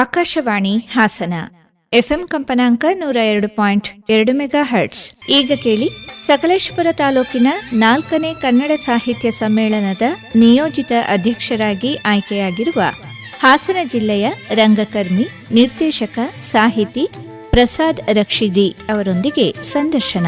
Akashvani Hassan. FM ಕಂಪನಾಂಕ ನೂರ ಎರಡು ಪಾಯಿಂಟ್ ಎರಡು ಮೆಗಾ ಹರ್ಟ್ಸ್. ಈಗ ಕೇಳಿ ಸಕಲೇಶಪುರ ತಾಲೂಕಿನ ನಾಲ್ಕನೇ ಕನ್ನಡ ಸಾಹಿತ್ಯ ಸಮ್ಮೇಳನದ ನಿಯೋಜಿತ ಅಧ್ಯಕ್ಷರಾಗಿ ಆಯ್ಕೆಯಾಗಿರುವ ಹಾಸನ ಜಿಲ್ಲೆಯ ರಂಗಕರ್ಮಿ, ನಿರ್ದೇಶಕ, ಸಾಹಿತಿ ಪ್ರಸಾದ್ ರಕ್ಷಿದಿ ಅವರೊಂದಿಗೆ ಸಂದರ್ಶನ.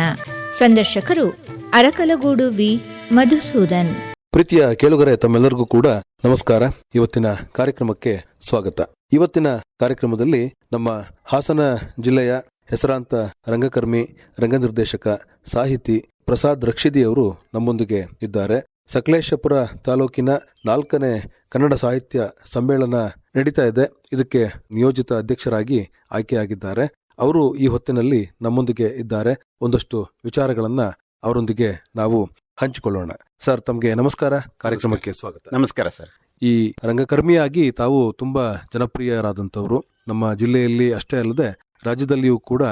ಸಂದರ್ಶಕರು ಅರಕಲಗೂಡು ವಿ. ಮಧುಸೂದನ್. ಪ್ರೀತಿಯ ಕೇಳುಗರೆ ತಮ್ಮೆಲ್ಲರಿಗೂ ಕೂಡ ನಮಸ್ಕಾರ. ಇವತ್ತಿನ ಕಾರ್ಯಕ್ರಮಕ್ಕೆ ಸ್ವಾಗತ. ಇವತ್ತಿನ ಕಾರ್ಯಕ್ರಮದಲ್ಲಿ ನಮ್ಮ ಹಾಸನ ಜಿಲ್ಲೆಯ ಹೆಸರಾಂತ ರಂಗಕರ್ಮಿ ರಂಗ ನಿರ್ದೇಶಕ ಸಾಹಿತಿ ಪ್ರಸಾದ್ ರಕ್ಷಿದಿ ಅವರು ನಮ್ಮೊಂದಿಗೆ ಇದ್ದಾರೆ. ಸಕಲೇಶಪುರ ತಾಲೂಕಿನ ನಾಲ್ಕನೇ ಕನ್ನಡ ಸಾಹಿತ್ಯ ಸಮ್ಮೇಳನ ನಡೀತಾ ಇದೆ. ಇದಕ್ಕೆ ನಿಯೋಜಿತ ಅಧ್ಯಕ್ಷರಾಗಿ ಆಯ್ಕೆಯಾಗಿದ್ದಾರೆ. ಅವರು ಈ ಹೊತ್ತಿನಲ್ಲಿ ನಮ್ಮೊಂದಿಗೆ ಇದ್ದಾರೆ. ಒಂದಷ್ಟು ವಿಚಾರಗಳನ್ನ ಅವರೊಂದಿಗೆ ನಾವು ಹಂಚಿಕೊಳ್ಳೋಣ. ಸರ್ ತಮಗೆ ನಮಸ್ಕಾರ. ಕಾರ್ಯಕ್ರಮಕ್ಕೆ ಸ್ವಾಗತ. ನಮಸ್ಕಾರ ಸರ್. ಈ ರಂಗಕರ್ಮಿಯಾಗಿ ತಾವು ತುಂಬಾ ಜನಪ್ರಿಯರಾದಂಥವರು. ನಮ್ಮ ಜಿಲ್ಲೆಯಲ್ಲಿ ಅಷ್ಟೇ ಅಲ್ಲದೆ ರಾಜ್ಯದಲ್ಲಿಯೂ ಕೂಡ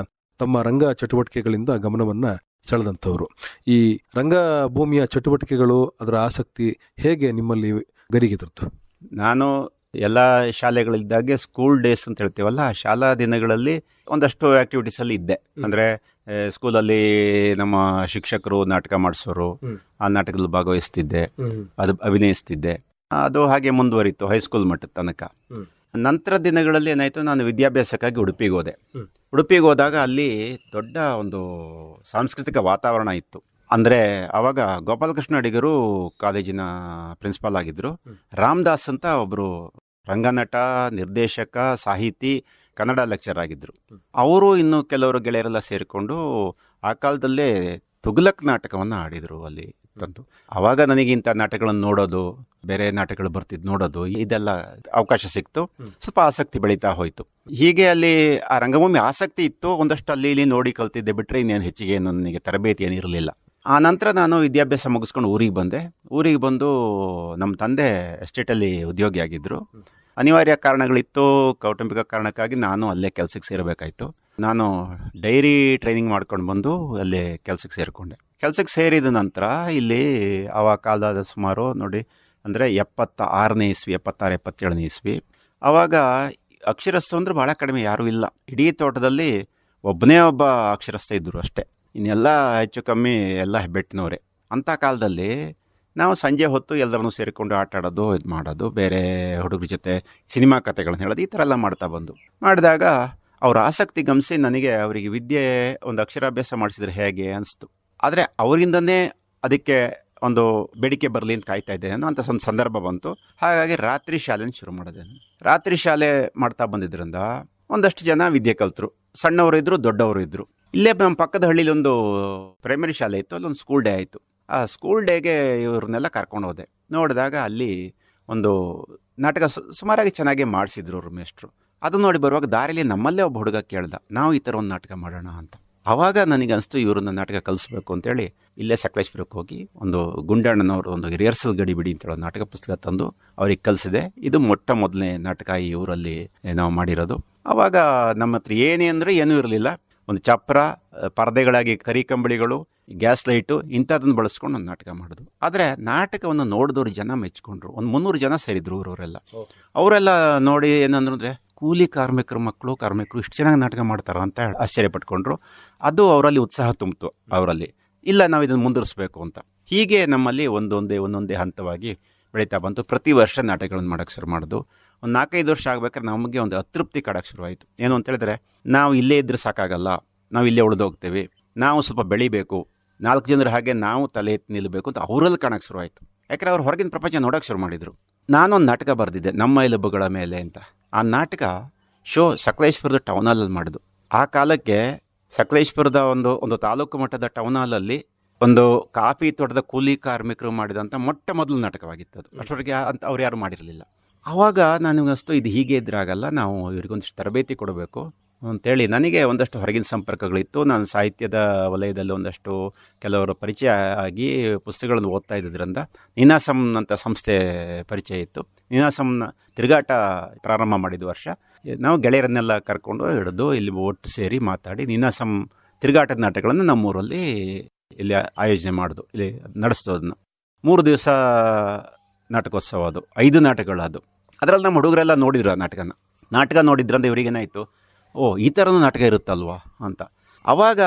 ತಮ್ಮ ರಂಗ ಚಟುವಟಿಕೆಗಳಿಂದ ಗಮನವನ್ನು ಸೆಳೆದಂಥವರು. ಈ ರಂಗಭೂಮಿಯ ಚಟುವಟಿಕೆಗಳು ಅದರ ಆಸಕ್ತಿ ಹೇಗೆ ನಿಮ್ಮಲ್ಲಿ ಗರಿಗೆದರ್ತು? ನಾನು ಎಲ್ಲ ಶಾಲೆಗಳಿದ್ದಾಗೆ ಸ್ಕೂಲ್ ಡೇಸ್ ಅಂತ ಹೇಳ್ತೀವಲ್ಲ ಶಾಲಾ ದಿನಗಳಲ್ಲಿ ಒಂದಷ್ಟು ಆ್ಯಕ್ಟಿವಿಟೀಸಲ್ಲಿ ಇದ್ದೆ. ಅಂದರೆ ಸ್ಕೂಲಲ್ಲಿ ನಮ್ಮ ಶಿಕ್ಷಕರು ನಾಟಕ ಮಾಡಿಸೋರು ಆ ನಾಟಕದಲ್ಲಿ ಭಾಗವಹಿಸ್ತಿದ್ದೆ. ಅದು ಅಭಿನಯಿಸ್ತಿದ್ದೆ. ಅದು ಹಾಗೆ ಮುಂದುವರಿತು ಹೈಸ್ಕೂಲ್ ಮಟ್ಟದ ತನಕ. ನಂತರ ದಿನಗಳಲ್ಲಿ ಏನಾಯಿತು ನಾನು ವಿದ್ಯಾಭ್ಯಾಸಕ್ಕಾಗಿ ಉಡುಪಿಗೆ ಹೋದೆ ಉಡುಪಿಗೆ ಹೋದಾಗ ಅಲ್ಲಿ ದೊಡ್ಡ ಒಂದು ಸಾಂಸ್ಕೃತಿಕ ವಾತಾವರಣ ಇತ್ತು. ಅಂದರೆ ಆವಾಗ ಗೋಪಾಲಕೃಷ್ಣ ಅಡಿಗರು ಕಾಲೇಜಿನ ಪ್ರಿನ್ಸಿಪಾಲ್ ಆಗಿದ್ದರು ರಾಮದಾಸ್ ಅಂತ ಒಬ್ಬರು ರಂಗನಟ ನಿರ್ದೇಶಕ ಸಾಹಿತಿ ಕನ್ನಡ ಲೆಕ್ಚರ್ ಆಗಿದ್ದರು ಅವರು ಇನ್ನು ಕೆಲವರು ಗೆಳೆಯರೆಲ್ಲ ಸೇರಿಕೊಂಡು ಆ ಕಾಲದಲ್ಲೇ ತುಗ್ಲಕ್ ನಾಟಕವನ್ನು ಆಡಿದರು ಅಲ್ಲಿ. ತಂತು ಆವಾಗ ನನಗೆ ಇಂಥ ನಾಟಕಗಳನ್ನು ನೋಡೋದು ಬೇರೆ ನಾಟಕಗಳು ಬರ್ತಿದ್ದು ನೋಡೋದು ಇದೆಲ್ಲ ಅವಕಾಶ ಸಿಕ್ತು. ಸ್ವಲ್ಪ ಆಸಕ್ತಿ ಬೆಳೀತಾ ಹೋಯಿತು. ಹೀಗೆ ಅಲ್ಲಿ ಆ ರಂಗಭೂಮಿ ಆಸಕ್ತಿ ಇತ್ತು. ಒಂದಷ್ಟು ಅಲ್ಲಿ ಇಲ್ಲಿ ನೋಡಿ ಕಲ್ತಿದ್ದೆ ಬಿಟ್ಟರೆ ಇನ್ನೇನು ಹೆಚ್ಚಿಗೆ ಏನು ನನಗೆ ತರಬೇತಿ ಏನಿರಲಿಲ್ಲ ಆ ನಂತರ ನಾನು ವಿದ್ಯಾಭ್ಯಾಸ ಮುಗಿಸ್ಕೊಂಡು ಊರಿಗೆ ಬಂದೆ. ಊರಿಗೆ ಬಂದು ನಮ್ಮ ತಂದೆ ಎಸ್ಟೇಟಲ್ಲಿ ಉದ್ಯೋಗಿ ಆಗಿದ್ದರು ಅನಿವಾರ್ಯ ಕಾರಣಗಳಿತ್ತು. ಕೌಟುಂಬಿಕ ಕಾರಣಕ್ಕಾಗಿ ನಾನು ಅಲ್ಲೇ ಕೆಲಸಕ್ಕೆ ಸೇರಬೇಕಾಯಿತು. ನಾನು ಡೈರಿ ಟ್ರೈನಿಂಗ್ ಮಾಡ್ಕೊಂಡು ಬಂದು ಅಲ್ಲೇ ಕೆಲಸಕ್ಕೆ ಸೇರಿಕೊಂಡೆ. ಕೆಲಸಕ್ಕೆ ಸೇರಿದ ನಂತರ ಇಲ್ಲಿ ಆ ಕಾಲದ ಸುಮಾರು ನೋಡಿ, ಅಂದರೆ ಎಪ್ಪತ್ತ ಆರನೇ ಇಸ್ವಿ, ಎಪ್ಪತ್ತಾರು, ಎಪ್ಪತ್ತೇಳನೇ ಇಸ್ವಿ ಆವಾಗ ಅಕ್ಷರಸ್ಥರು ಅಂದ್ರೆ ಭಾಳ ಕಡಿಮೆ, ಯಾರೂ ಇಲ್ಲ. ಇಡೀ ತೋಟದಲ್ಲಿ ಒಬ್ಬನೇ ಒಬ್ಬ ಅಕ್ಷರಸ್ಥ ಇದ್ದರು ಅಷ್ಟೇ. ಇನ್ನೆಲ್ಲ ಹೆಚ್ಚು ಕಮ್ಮಿ ಎಲ್ಲ ಹೆಬ್ಬೆಟ್ಟಿನವರೇ. ಅಂಥ ಕಾಲದಲ್ಲಿ ನಾವು ಸಂಜೆ ಹೊತ್ತು ಎಲ್ಲರನ್ನೂ ಸೇರಿಕೊಂಡು ಆಟ ಆಡೋದು, ಇದು ಮಾಡೋದು, ಬೇರೆ ಹುಡುಗರ ಜೊತೆ ಸಿನಿಮಾ ಕಥೆಗಳನ್ನ ಹೇಳೋದು, ಈ ಥರ ಎಲ್ಲ ಮಾಡ್ತಾ ಬಂದು. ಮಾಡಿದಾಗ ಅವ್ರ ಆಸಕ್ತಿ ಗಮನಿಸಿ ನನಗೆ ಅವರಿಗೆ ವಿದ್ಯೆ, ಒಂದು ಅಕ್ಷರಾಭ್ಯಾಸ ಮಾಡಿಸಿದ್ರೆ ಹೇಗೆ ಅನಿಸ್ತು. ಆದರೆ ಅವರಿಂದನೇ ಅದಕ್ಕೆ ಒಂದು ಬೇಡಿಕೆ ಬರಲಿ ಅಂತ ಕಾಯ್ತಾ ಇದ್ದೇನೆ ಅಂತ ಒಂದು ಸಂದರ್ಭ ಬಂತು. ಹಾಗಾಗಿ ರಾತ್ರಿ ಶಾಲೆನ ಶುರು ಮಾಡಿದೆ. ರಾತ್ರಿ ಶಾಲೆ ಮಾಡ್ತಾ ಬಂದಿದ್ದರಿಂದ ಒಂದಷ್ಟು ಜನ ವಿದ್ಯೆ ಕಲ್ತರು ಸಣ್ಣವರು ಇದ್ದರು ದೊಡ್ಡವರು ಇದ್ದರು ಇಲ್ಲೇ ನಮ್ಮ ಪಕ್ಕದ ಹಳ್ಳಿಲಿ ಒಂದು ಪ್ರೈಮರಿ ಶಾಲೆ ಇತ್ತು, ಅಲ್ಲೊಂದು ಸ್ಕೂಲ್ ಡೇ ಆಯಿತು. ಆ ಸ್ಕೂಲ್ ಡೇಗೆ ಇವ್ರನ್ನೆಲ್ಲ ಕರ್ಕೊಂಡು ಹೋದೆ. ನೋಡಿದಾಗ ಅಲ್ಲಿ ಒಂದು ನಾಟಕ ಸುಮಾರಾಗಿ ಚೆನ್ನಾಗಿ ಮಾಡಿಸಿದ್ರು ಅವರು ಮೇಷ್ಟ್ರು. ಅದು ನೋಡಿ ಬರುವಾಗ ದಾರಿಲಿ ನಮ್ಮಲ್ಲೇ ಒಬ್ಬ ಹುಡುಗ ಕೇಳ್ದ, ನಾವು ಈ ಥರ ಒಂದು ನಾಟಕ ಮಾಡೋಣ ಅಂತ. ಆವಾಗ ನನಗೆ ಅನಿಸ್ತು ಇವ್ರನ್ನ ನಾಟಕ ಕಲಿಸ್ಬೇಕು ಅಂತೇಳಿ ಇಲ್ಲೇ ಸಕಲೇಶ್ಪುರಕ್ಕೆ ಹೋಗಿ ಒಂದು ಗುಂಡಣ್ಣನವರು ಒಂದು ರಿಹರ್ಸಲ್ ಗಡಿ ಬಿಡಿ ಅಂತೇಳಿ ನಾಟಕ ಪುಸ್ತಕ ತಂದು ಅವ್ರಿಗೆ ಕಲಿಸಿದೆ. ಇದು ಮೊಟ್ಟ ಮೊದಲನೇ ನಾಟಕ ಈ ಊರಲ್ಲಿ ನಾವು ಮಾಡಿರೋದು. ಆವಾಗ ನಮ್ಮ ಹತ್ರ ಏನೇ ಅಂದರೆ ಏನೂ ಇರಲಿಲ್ಲ. ಒಂದು ಚಪ್ರ ಪರದೆಗಳಾಗಿ ಕರಿ ಕಂಬಳಿಗಳು ಗ್ಯಾಸ್ ಲೈಟು ಇಂಥದ್ದನ್ನು ಬಳಸ್ಕೊಂಡು ಒಂದು ನಾಟಕ ಮಾಡಿದ್ರು. ಆದರೆ ನಾಟಕವನ್ನು ನೋಡಿದವ್ರು ಜನ ಮೆಚ್ಕೊಂಡ್ರು. ಒಂದು ಮುನ್ನೂರು ಜನ ಸೇರಿದ್ರು ಊರವರೆಲ್ಲ ಅವರೆಲ್ಲ ನೋಡಿ ಏನಂದ್ರೆ ಅಂದರೆ ಕೂಲಿ ಕಾರ್ಮಿಕರ, ಮಕ್ಕಳು, ಕಾರ್ಮಿಕರು ಇಷ್ಟು ಚೆನ್ನಾಗಿ ನಾಟಕ ಮಾಡ್ತಾರ ಅಂತ ಆಶ್ಚರ್ಯ ಪಟ್ಕೊಂಡ್ರು. ಅದು ಅವರಲ್ಲಿ ಉತ್ಸಾಹ ತುಂಬಿತು ಅವರಲ್ಲಿ. ಇಲ್ಲ, ನಾವು ಇದನ್ನು ಮುಂದುವರಿಸಬೇಕು ಅಂತ. ಹೀಗೆ ನಮ್ಮಲ್ಲಿ ಒಂದೊಂದೇ ಒಂದೊಂದೇ ಹಂತವಾಗಿ ಬೆಳೀತಾ ಬಂತು. ಪ್ರತಿ ವರ್ಷ ನಾಟಕಗಳನ್ನು ಮಾಡೋಕ್ಕೆ ಶುರು ಮಾಡೋದು. ಒಂದು ನಾಲ್ಕೈದು ವರ್ಷ ಆಗ್ಬೇಕಾದ್ರೆ ನಮಗೆ ಒಂದು ಅತೃಪ್ತಿ ಕಾಡೋಕ್ಕೆ ಶುರುವಾಯಿತು ಏನು ಅಂತ ಹೇಳಿದ್ರೆ, ನಾವು ಇಲ್ಲೇ ಇದ್ದರೆ ಸಾಕಾಗಲ್ಲ. ನಾವು ಇಲ್ಲೇ ಉಳಿದೋಗ್ತೇವೆ ನಾವು ಸ್ವಲ್ಪ ಬೆಳಿಬೇಕು. ನಾಲ್ಕು ಜನರ ಹಾಗೆ ನಾವು ತಲೆ ಎತ್ತಿ ನಿಲ್ಲಬೇಕು ಅಂತ ಅವರಲ್ಲಿ ಕಾಣಕ್ಕೆ ಶುರುವಾಯಿತು ಯಾಕಂದರೆ ಅವ್ರು ಹೊರಗಿನ ಪ್ರಪಂಚ ನೋಡೋಕೆ ಶುರು ಮಾಡಿದರು. ನಾನೊಂದು ನಾಟಕ ಬರೆದಿದ್ದೆ, ನಮ್ಮ ಎಲುಬುಗಳ ಮೇಲೆ ಅಂತ. ಆ ನಾಟಕ ಶೋ ಸಕಲೇಶ್ಪುರದ ಟೌನ್ ಹಾಲಲ್ಲಿ ಮಾಡಿದ್ದು. ಆ ಕಾಲಕ್ಕೆ ಸಕಲೇಶ್ಪುರದ ಒಂದು ಒಂದು ತಾಲೂಕು ಮಟ್ಟದ ಟೌನ್ ಹಾಲಲ್ಲಿ ಒಂದು ಕಾಫಿ ತೋಟದ ಕೂಲಿ ಕಾರ್ಮಿಕರು ಮಾಡಿದಂಥ ಮೊಟ್ಟ ಮೊದಲು ನಾಟಕವಾಗಿತ್ತು ಅದು. ಅಷ್ಟೊತ್ತಿಗೆ ಅಂತ ಅವ್ರು ಯಾರು ಮಾಡಿರಲಿಲ್ಲ. ಆವಾಗ ನಿಮಗೆ ಅನಿಸ್ತು ಇದು ಹೀಗೆ ಇದ್ರಾಗಲ್ಲ ನಾವು ಇವ್ರಿಗೊಂದಿಷ್ಟು ತರಬೇತಿ ಕೊಡಬೇಕು. ಅಂತೇಳಿ ನನಗೆ ಒಂದಷ್ಟು ಹೊರಗಿನ ಸಂಪರ್ಕಗಳಿತ್ತು. ನಾನು ಸಾಹಿತ್ಯದ ವಲಯದಲ್ಲಿ ಒಂದಷ್ಟು ಕೆಲವರು ಪರಿಚಯ ಆಗಿ ಪುಸ್ತಕಗಳನ್ನು ಓದ್ತಾ ಇದ್ದಿದ್ದರಿಂದ ಅಂತ ಸಂಸ್ಥೆ ಪರಿಚಯ ಇತ್ತು. ನೀನಾಸಂನ ತಿರುಗಾಟ ಪ್ರಾರಂಭ ಮಾಡಿದ ವರ್ಷ ನಾವು ಗೆಳೆಯರನ್ನೆಲ್ಲ ಕರ್ಕೊಂಡು ಹಿಡಿದು ಇಲ್ಲಿ ಒಟ್ಟು ಸೇರಿ ಮಾತಾಡಿ ನೀನಾಸಂ ತಿರುಗಾಟದ ನಾಟಕಗಳನ್ನು ನಮ್ಮೂರಲ್ಲಿ ಇಲ್ಲಿ ಆಯೋಜನೆ ಮಾಡೋದು, ಇಲ್ಲಿ ನಡೆಸ್ತು ಅದನ್ನು ಮೂರು ದಿವಸ ನಾಟಕೋತ್ಸವ ಅದು, ಐದು ನಾಟಕಗಳು ಅದು ಅದರಲ್ಲಿ ನಮ್ಮ ಹುಡುಗರೆಲ್ಲ ನೋಡಿದ್ರು ಆ ನಾಟಕನ. ನಾಟಕ ನೋಡಿದ್ರಂದ್ರೆ ಇವರಿಗೇನಾಯಿತು? ಓ, ಈ ಥರನೂ ನಾಟಕ ಇರುತ್ತಲ್ವಾ ಅಂತ. ಆವಾಗ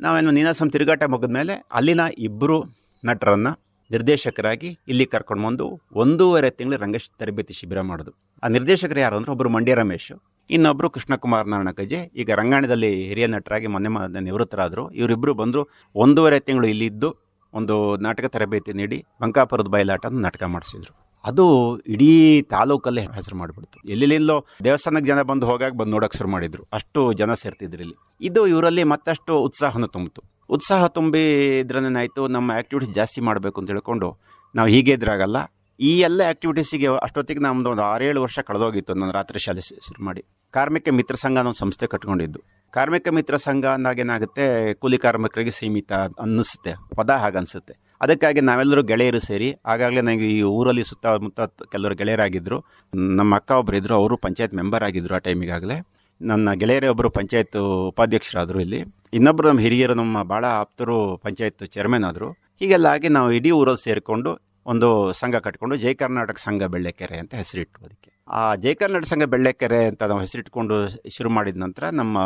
ನಾವೇನು ನೀನಾಸಂ ತಿರುಗಾಟ ಮುಗಿದ್ಮೇಲೆ ಅಲ್ಲಿನ ಇಬ್ಬರು ನಟರನ್ನು ನಿರ್ದೇಶಕರಾಗಿ ಇಲ್ಲಿ ಕರ್ಕೊಂಡು ಬಂದು ಒಂದೂವರೆ ತಿಂಗಳು ರಂಗಶಿ ತರಬೇತಿ ಶಿಬಿರ ಮಾಡೋದು. ಆ ನಿರ್ದೇಶಕರು ಯಾರು ಅಂದ್ರೆ ಒಬ್ಬರು ಮಂಡ್ಯ ರಮೇಶ್ ಇನ್ನೊಬ್ಬರು ಕೃಷ್ಣಕುಮಾರ್ ನಾರಾಯಣ ಕಜೆ ಈಗ ರಂಗಾಯಣದಲ್ಲಿ ಹಿರಿಯ ನಟರಾಗಿ ಮೊನ್ನೆ ಮ- ನಿವೃತ್ತರಾದರು. ಇವರಿಬ್ಬರು ಬಂದರು ಒಂದೂವರೆ ತಿಂಗಳು ಇಲ್ಲಿದ್ದು ಒಂದು ನಾಟಕ ತರಬೇತಿ ನೀಡಿ ಬಂಕಾಪುರದ ಬಯಲಾಟ ನಾಟಕ ಮಾಡಿಸಿದ್ರು. ಅದು ಇಡೀ ತಾಲೂಕಲ್ಲೇ ಹೆಸರು ಮಾಡಿಬಿಡ್ತು. ಎಲ್ಲೆಲ್ಲಿಂದಲೋ ದೇವಸ್ಥಾನಕ್ಕೆ ಜನ ಬಂದು ಹೋಗಾಗ ಬಂದು ನೋಡಕ್ಕೆ ಶುರು ಮಾಡಿದ್ರು. ಅಷ್ಟು ಜನ ಸೇರ್ತಿದ್ರು ಇಲ್ಲಿ. ಇದು ಇವರಲ್ಲಿ ಮತ್ತಷ್ಟು ಉತ್ಸಾಹನ ತುಂಬಿತು. ಉತ್ಸಾಹ ತುಂಬಿದ್ರೇನಾಯಿತು ನಮ್ಮ ಆ್ಯಕ್ಟಿವಿಟೀಸ್ ಜಾಸ್ತಿ ಮಾಡಬೇಕು ಅಂತ ಹೇಳ್ಕೊಂಡು ನಾವು ಹೀಗೆ ಇದ್ರಾಗಲ್ಲ ಈ ಎಲ್ಲ ಆ್ಯಕ್ಟಿವಿಟೀಸಿಗೆ ಅಷ್ಟೊತ್ತಿಗೆ ನಮ್ಮದು ಒಂದು ಆರೇಳು ವರ್ಷ ಕಳೆದೋಗಿತ್ತು ನಾನು ರಾತ್ರಿ ಶಾಲೆ ಶುರು ಮಾಡಿ. ಕಾರ್ಮಿಕ ಮಿತ್ರ ಸಂಘ ಅನ್ನೋ ಸಂಸ್ಥೆ ಕಟ್ಕೊಂಡಿದ್ದು. ಕಾರ್ಮಿಕ ಮಿತ್ರ ಸಂಘ ಅಂದಾಗ ಏನಾಗುತ್ತೆ, ಕೂಲಿ ಕಾರ್ಮಿಕರಿಗೆ ಸೀಮಿತ ಅನ್ನಿಸುತ್ತೆ, ಪದ ಹಾಗನ್ಸುತ್ತೆ ಅದಕ್ಕಾಗಿ ನಾವೆಲ್ಲರೂ ಗೆಳೆಯರು ಸೇರಿ, ಆಗಾಗಲೇ ನನಗೆ ಈ ಊರಲ್ಲಿ ಸುತ್ತಮುತ್ತ ಕೆಲವರು ಗೆಳೆಯರಾಗಿದ್ದರು ನಮ್ಮ ಅಕ್ಕ ಒಬ್ಬರು ಇದ್ದರು ಅವರು ಪಂಚಾಯತ್ ಮೆಂಬರ್ ಆಗಿದ್ದರು ಆ ಟೈಮಿಗಾಗಲೇ. ನನ್ನ ಗೆಳೆಯರೇ ಒಬ್ಬರು ಪಂಚಾಯತ್ ಉಪಾಧ್ಯಕ್ಷರಾದರು ಇಲ್ಲಿ. ಇನ್ನೊಬ್ಬರು ನಮ್ಮ ಹಿರಿಯರು, ನಮ್ಮ ಭಾಳ ಆಪ್ತರು ಪಂಚಾಯತ್ ಚೇರ್ಮನ್ ಆದರು. ಹೀಗೆಲ್ಲ ಆಗಿ ನಾವು ಇಡೀ ಊರಲ್ಲಿ ಸೇರಿಕೊಂಡು ಒಂದು ಸಂಘ ಕಟ್ಕೊಂಡು ಜೈ ಕರ್ನಾಟಕ ಸಂಘ ಬೆಳ್ಳೆಕೆರೆ ಅಂತ ಹೆಸರಿಟ್ಟು ಅದಕ್ಕೆ. ಆ ಜೈ ಕರ್ನಾಟಕ ಸಂಘ ಬೆಳ್ಳೆಕೆರೆ ಅಂತ ನಾವು ಹೆಸರಿಟ್ಕೊಂಡು ಶುರು ಮಾಡಿದ ನಂತರ ನಮ್ಮ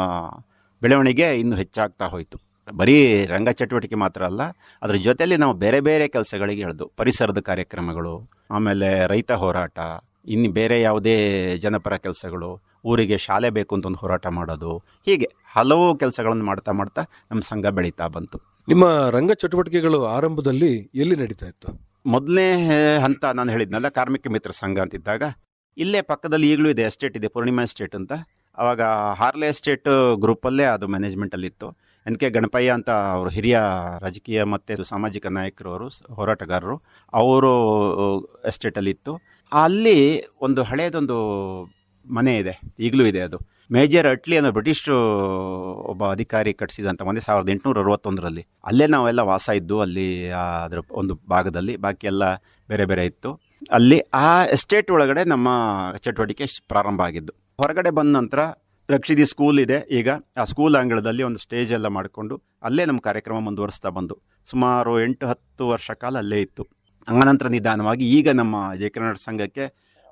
ಬೆಳವಣಿಗೆ ಇನ್ನೂ ಹೆಚ್ಚಾಗ್ತಾ ಹೋಯಿತು. ಬರೀ ರಂಗ ಚಟುವಟಿಕೆ ಮಾತ್ರ ಅಲ್ಲ, ಅದ್ರ ಜೊತೆಯಲ್ಲಿ ನಾವು ಬೇರೆ ಬೇರೆ ಕೆಲಸಗಳಿಗೆ ಹೇಳ್ದು ಪರಿಸರದ ಕಾರ್ಯಕ್ರಮಗಳು, ಆಮೇಲೆ ರೈತ ಹೋರಾಟ, ಇನ್ನು ಬೇರೆ ಯಾವುದೇ ಜನಪರ ಕೆಲಸಗಳು, ಊರಿಗೆ ಶಾಲೆ ಬೇಕು ಅಂತ ಒಂದು ಹೋರಾಟ ಮಾಡೋದು, ಹೀಗೆ ಹಲವು ಕೆಲಸಗಳನ್ನು ಮಾಡ್ತಾ ಮಾಡ್ತಾ ನಮ್ಮ ಸಂಘ ಬೆಳೀತಾ ಬಂತು. ನಿಮ್ಮ ರಂಗ ಚಟುವಟಿಕೆಗಳು ಆರಂಭದಲ್ಲಿ ಎಲ್ಲಿ ನಡೀತಾ ಇತ್ತು? ಮೊದಲನೇ ಹಂತ ನಾನು ಹೇಳಿದ್ನಲ್ಲ, ಕಾರ್ಮಿಕ ಮಿತ್ರ ಸಂಘ ಅಂತಿದ್ದಾಗ, ಇಲ್ಲೇ ಪಕ್ಕದಲ್ಲಿ ಈಗಲೂ ಇದೆ ಎಸ್ಟೇಟ್ ಇದೆ ಪೂರ್ಣಿಮಾ ಎಸ್ಟೇಟ್ ಅಂತ. ಆವಾಗ ಹಾರ್ಲೆ ಎಸ್ಟೇಟ್ ಗ್ರೂಪಲ್ಲೇ ಅದು ಮ್ಯಾನೇಜ್ಮೆಂಟಲ್ಲಿತ್ತು ಎನ್ ಕೆ ಗಣಪಯ್ಯ ಅಂತ ಅವರು ಹಿರಿಯ ರಾಜಕೀಯ ಮತ್ತು ಸಾಮಾಜಿಕ ನಾಯಕರು ಅವರು, ಹೋರಾಟಗಾರರು, ಅವರು ಎಸ್ಟೇಟಲ್ಲಿತ್ತು ಅಲ್ಲಿ ಒಂದು ಹಳೆಯದೊಂದು ಮನೆ ಇದೆ, ಈಗಲೂ ಇದೆ ಅದು. ಮೇಜರ್ ಅಟ್ಲಿ ಅನ್ನೋ ಬ್ರಿಟಿಷ್ ಒಬ್ಬ ಅಧಿಕಾರಿ ಕಟ್ಟಿಸಿದಂಥ ಮನೆ ಸಾವಿರದ ಎಂಟುನೂರ ಅರವತ್ತೊಂದರಲ್ಲಿ. ಅಲ್ಲೇ ನಾವೆಲ್ಲ ವಾಸ ಇದ್ದು ಅಲ್ಲಿ ಅದರ ಒಂದು ಭಾಗದಲ್ಲಿ, ಬಾಕಿ ಎಲ್ಲ ಬೇರೆ ಬೇರೆ ಇತ್ತು. ಅಲ್ಲಿ ಆ ಎಸ್ಟೇಟ್ ಒಳಗಡೆ ನಮ್ಮ ಚಟುವಟಿಕೆ ಪ್ರಾರಂಭ ಆಗಿದ್ದು. ಹೊರಗಡೆ ಬಂದ ನಂತರ ರಕ್ಷಿದಿ ಸ್ಕೂಲ್ ಇದೆ. ಈಗ ಆ ಸ್ಕೂಲ್ ಅಂಗಳದಲ್ಲಿ ಒಂದು ಸ್ಟೇಜ್ ಎಲ್ಲ ಮಾಡಿಕೊಂಡು ಅಲ್ಲೇ ನಮ್ಮ ಕಾರ್ಯಕ್ರಮ ಮುಂದುವರಿಸ್ತಾ ಬಂದು. ಸುಮಾರು ಎಂಟು ಹತ್ತು ವರ್ಷ ಕಾಲ ಅಲ್ಲೇ ಇತ್ತು. ಆನಂತರ ನಿಧಾನವಾಗಿ ಈಗ ನಮ್ಮ ಜಯ ಕನ್ನಡ ಸಂಘಕ್ಕೆ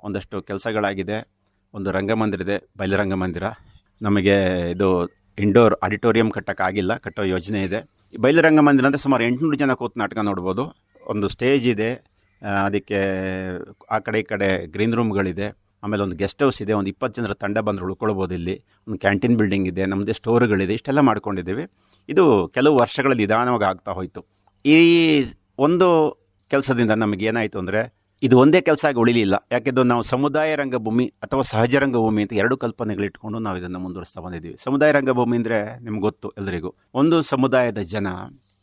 ಒಂದಷ್ಟು ಕೆಲಸಗಳಾಗಿದೆ. ಒಂದು ರಂಗಮಂದಿರ ಇದೆ ಬಯಲುರಂಗಮಂದಿರ ನಮಗೆ ಇದು ಇಂಡೋರ್ ಆಡಿಟೋರಿಯಂ ಕಟ್ಟೋಕ್ಕಾಗಿಲ್ಲ ಕಟ್ಟೋ ಯೋಜನೆ ಇದೆ. ಈ ಬಯಲುರಂಗಮಂದಿರ ಅಂದರೆ ಸುಮಾರು ಎಂಟುನೂರು ಜನ ಕೂತು ನಾಟಕ ನೋಡ್ಬೋದು. ಒಂದು ಸ್ಟೇಜ್ ಇದೆ ಅದಕ್ಕೆ ಆ ಕಡೆ ಈ ಕಡೆ ಗ್ರೀನ್ ರೂಮ್ಗಳಿದೆ ಆಮೇಲೆ ಒಂದು ಗೆಸ್ಟ್ ಹೌಸ್ ಇದೆ, ಒಂದು ಇಪ್ಪತ್ತು ಜನರ ತಂಡ ಬಂದರು ಉಳ್ಕೊಳ್ಬೋದು ಇಲ್ಲಿ. ಒಂದು ಕ್ಯಾಂಟೀನ್ ಬಿಲ್ಡಿಂಗ್ ಇದೆ ನಮ್ಮದೇ ಸ್ಟೋರ್ಗಳಿದೆ ಇಷ್ಟೆಲ್ಲ ಮಾಡ್ಕೊಂಡಿದ್ದೀವಿ. ಇದು ಕೆಲವು ವರ್ಷಗಳಲ್ಲಿ ನಿಧಾನವಾಗಿ ಆಗ್ತಾ ಹೋಯಿತು. ಈ ಒಂದು ಕೆಲಸದಿಂದ ನಮಗೇನಾಯಿತು ಅಂದರೆ ಇದು ಒಂದೇ ಕೆಲಸ ಆಗಿ ಉಳಿಲಿಲ್ಲ. ಯಾಕೆಂದು ನಾವು ಸಮುದಾಯ ರಂಗಭೂಮಿ ಅಥವಾ ಸಹಜ ರಂಗಭೂಮಿ ಅಂತ ಎರಡು ಕಲ್ಪನೆಗಳಿಟ್ಕೊಂಡು ನಾವು ಇದನ್ನು ಮುಂದುವರಿಸ್ತಾ ಬಂದಿದ್ದೀವಿ. ಸಮುದಾಯ ರಂಗಭೂಮಿ ಅಂದರೆ ನಿಮ್ಗೆ ಗೊತ್ತು ಎಲ್ಲರಿಗೂ ಒಂದು ಸಮುದಾಯದ ಜನ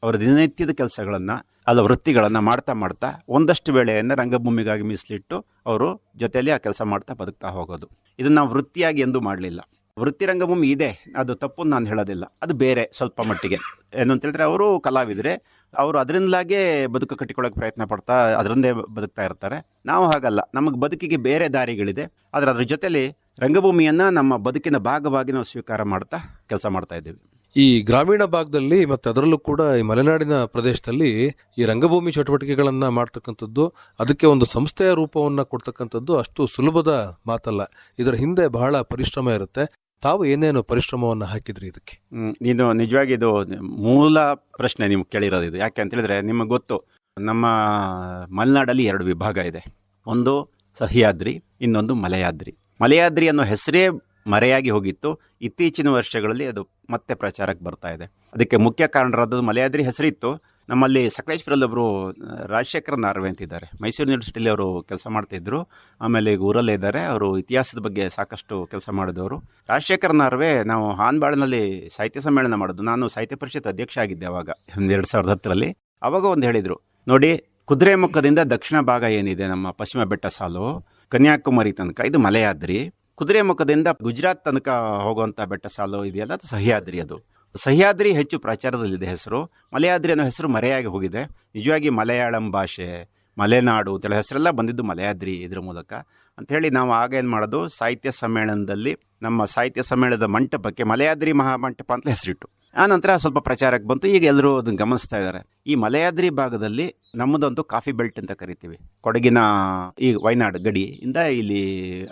ಅವರ ದಿನನಿತ್ಯದ ಕೆಲಸಗಳನ್ನು ಅಲ್ಲ ವೃತ್ತಿಗಳನ್ನು ಮಾಡ್ತಾ ಮಾಡ್ತಾ ಒಂದಷ್ಟು ವೇಳೆಯನ್ನು ರಂಗಭೂಮಿಗಾಗಿ ಮೀಸಲಿಟ್ಟು ಅವರು ಜೊತೆಯಲ್ಲಿ ಆ ಕೆಲಸ ಮಾಡ್ತಾ ಬದುಕ್ತಾ ಹೋಗೋದು. ಇದನ್ನು ನಾವು ವೃತ್ತಿಯಾಗಿ ಎಂದೂ ಮಾಡಲಿಲ್ಲ. ವೃತ್ತಿ ರಂಗಭೂಮಿ ಇದೆ. ಅದು ತಪ್ಪು ನಾನು ಹೇಳೋದಿಲ್ಲ. ಅದು ಬೇರೆ ಸ್ವಲ್ಪ ಮಟ್ಟಿಗೆ. ಏನು ಅಂತ ಹೇಳಿದ್ರೆ ಅವರು ಕಲಾವಿದರೆ ಅವರು ಅದರಿಂದಲಾಗೇ ಬದುಕು ಕಟ್ಟಿಕೊಳ್ಳೋಕೆ ಪ್ರಯತ್ನ ಪಡ್ತಾ, ಅದರಿಂದೇ ಬದುಕ್ತಾ ಇರ್ತಾರೆ. ನಾವು ಹಾಗಲ್ಲ. ನಮಗೆ ಬದುಕಿಗೆ ಬೇರೆ ದಾರಿಗಳಿದೆ. ಆದರೆ ಅದ್ರ ಜೊತೆಲಿ ರಂಗಭೂಮಿಯನ್ನು ನಮ್ಮ ಬದುಕಿನ ಭಾಗವಾಗಿ ನಾವು ಸ್ವೀಕಾರ ಮಾಡ್ತಾ ಕೆಲಸ ಮಾಡ್ತಾ ಇದ್ದೀವಿ. ಈ ಗ್ರಾಮೀಣ ಭಾಗದಲ್ಲಿ ಮತ್ತು ಅದರಲ್ಲೂ ಕೂಡ ಈ ಮಲೆನಾಡಿನ ಪ್ರದೇಶದಲ್ಲಿ ಈ ರಂಗಭೂಮಿ ಚಟುವಟಿಕೆಗಳನ್ನು ಮಾಡ್ತಕ್ಕಂಥದ್ದು, ಅದಕ್ಕೆ ಒಂದು ಸಂಸ್ಥೆಯ ರೂಪವನ್ನು ಕೊಡ್ತಕ್ಕಂಥದ್ದು ಅಷ್ಟು ಸುಲಭದ ಮಾತಲ್ಲ. ಇದರ ಹಿಂದೆ ಬಹಳ ಪರಿಶ್ರಮ ಇರುತ್ತೆ. ತಾವು ಏನೇನು ಪರಿಶ್ರಮವನ್ನು ಹಾಕಿದ್ರಿ ಇದಕ್ಕೆ? ನೀನು ನಿಜವಾಗಿ ಇದು ಮೂಲ ಪ್ರಶ್ನೆ ನಿಮ್ಗೆ ಕೇಳಿರೋದು ಇದು. ಯಾಕೆ ಅಂತೇಳಿದ್ರೆ ನಿಮಗೆ ಗೊತ್ತು, ನಮ್ಮ ಮಲೆನಾಡಲ್ಲಿ ಎರಡು ವಿಭಾಗ ಇದೆ. ಒಂದು ಸಹ್ಯಾದ್ರಿ, ಇನ್ನೊಂದು ಮಲೆಯಾದ್ರಿ. ಮಲೆಯಾದ್ರಿ ಅನ್ನೋ ಹೆಸರೇ ಮರೆಯಾಗಿ ಹೋಗಿತ್ತು. ಇತ್ತೀಚಿನ ವರ್ಷಗಳಲ್ಲಿ ಅದು ಮತ್ತೆ ಪ್ರಚಾರಕ್ಕೆ ಬರ್ತಾ ಇದೆ. ಅದಕ್ಕೆ ಮುಖ್ಯ ಕಾರಣರಾದ ಮಲೆಯಾದ್ರಿ ಹೆಸರಿತ್ತು. ನಮ್ಮಲ್ಲಿ ಸಕಲೇಶ್ಪುರಲ್ಲಿ ಒಬ್ಬರು ರಾಜಶೇಖರ ನಾರ್ವೆ ಅಂತಿದ್ದಾರೆ. ಮೈಸೂರು ಯೂನಿವರ್ಸಿಟಿಲಿ ಅವರು ಕೆಲಸ ಮಾಡ್ತಿದ್ರು ಆಮೇಲೆ ಈಗ ಊರಲ್ಲೇ ಇದ್ದಾರೆ. ಅವರು ಇತಿಹಾಸದ ಬಗ್ಗೆ ಸಾಕಷ್ಟು ಕೆಲಸ ಮಾಡಿದವರು. ರಾಜಶೇಖರ ನಾರ್ವೆ ನಾವು ಹಾನ್ಬಾಳಿನಲ್ಲಿ ಸಾಹಿತ್ಯ ಸಮ್ಮೇಳನ ಮಾಡೋದು. ನಾನು ಸಾಹಿತ್ಯ ಪರಿಷತ್ ಅಧ್ಯಕ್ಷ ಆಗಿದ್ದೆ ಅವಾಗ ಎರಡು ಸಾವಿರದ ಹತ್ತರಲ್ಲಿ. ಅವಾಗ ಒಂದು ಹೇಳಿದರು, ನೋಡಿ ಕುದುರೆಮುಖದಿಂದ ದಕ್ಷಿಣ ಭಾಗ ಏನಿದೆ, ನಮ್ಮ ಪಶ್ಚಿಮ ಬೆಟ್ಟ ಸಾಲು, ಕನ್ಯಾಕುಮಾರಿ ತನಕ, ಇದು ಮಲೆಯಾದ್ರಿ. ಕುದುರೆಮುಖದಿಂದ ಗುಜರಾತ್ ತನಕ ಹೋಗುವಂಥ ಬೆಟ್ಟ ಸಾಲು ಇದೆಯಲ್ಲ, ಅದು ಸಹ್ಯಾದ್ರಿ ಅದು. ಸಹ್ಯಾದ್ರಿ ಹೆಚ್ಚು ಪ್ರಚಾರದಲ್ಲಿದೆ ಹೆಸರು. ಮಲಯಾದ್ರಿ ಅನ್ನೋ ಹೆಸರು ಮರೆಯಾಗಿ ಹೋಗಿದೆ. ನಿಜವಾಗಿ ಮಲಯಾಳಂ ಭಾಷೆ, ಮಲೆನಾಡು ಅಂತೇಳಿ ಹೆಸರೆಲ್ಲ ಬಂದಿದ್ದು ಮಲಯಾದ್ರಿ ಇದ್ರ ಮೂಲಕ. ಅಂಥೇಳಿ ನಾವು ಆಗ ಏನು ಮಾಡೋದು, ಸಾಹಿತ್ಯ ಸಮ್ಮೇಳನದಲ್ಲಿ ನಮ್ಮ ಸಾಹಿತ್ಯ ಸಮ್ಮೇಳನದ ಮಂಟಪಕ್ಕೆ ಮಲಯಾದ್ರಿ ಮಹಾಮಂಟಪ ಅಂತ ಹೆಸರಿಟ್ಟು. ಆ ನಂತರ ಸ್ವಲ್ಪ ಪ್ರಚಾರಕ್ಕೆ ಬಂತು. ಈಗ ಎಲ್ಲರೂ ಅದನ್ನು ಗಮನಿಸ್ತಾ ಇದ್ದಾರೆ. ಈ ಮಲಯಾದ್ರಿ ಭಾಗದಲ್ಲಿ ನಮ್ಮದೊಂದು ಕಾಫಿ ಬೆಲ್ಟ್ ಅಂತ ಕರಿತೀವಿ. ಕೊಡಗಿನ ಈ ವಯನಾಡು ಗಡಿಯಿಂದ ಇಲ್ಲಿ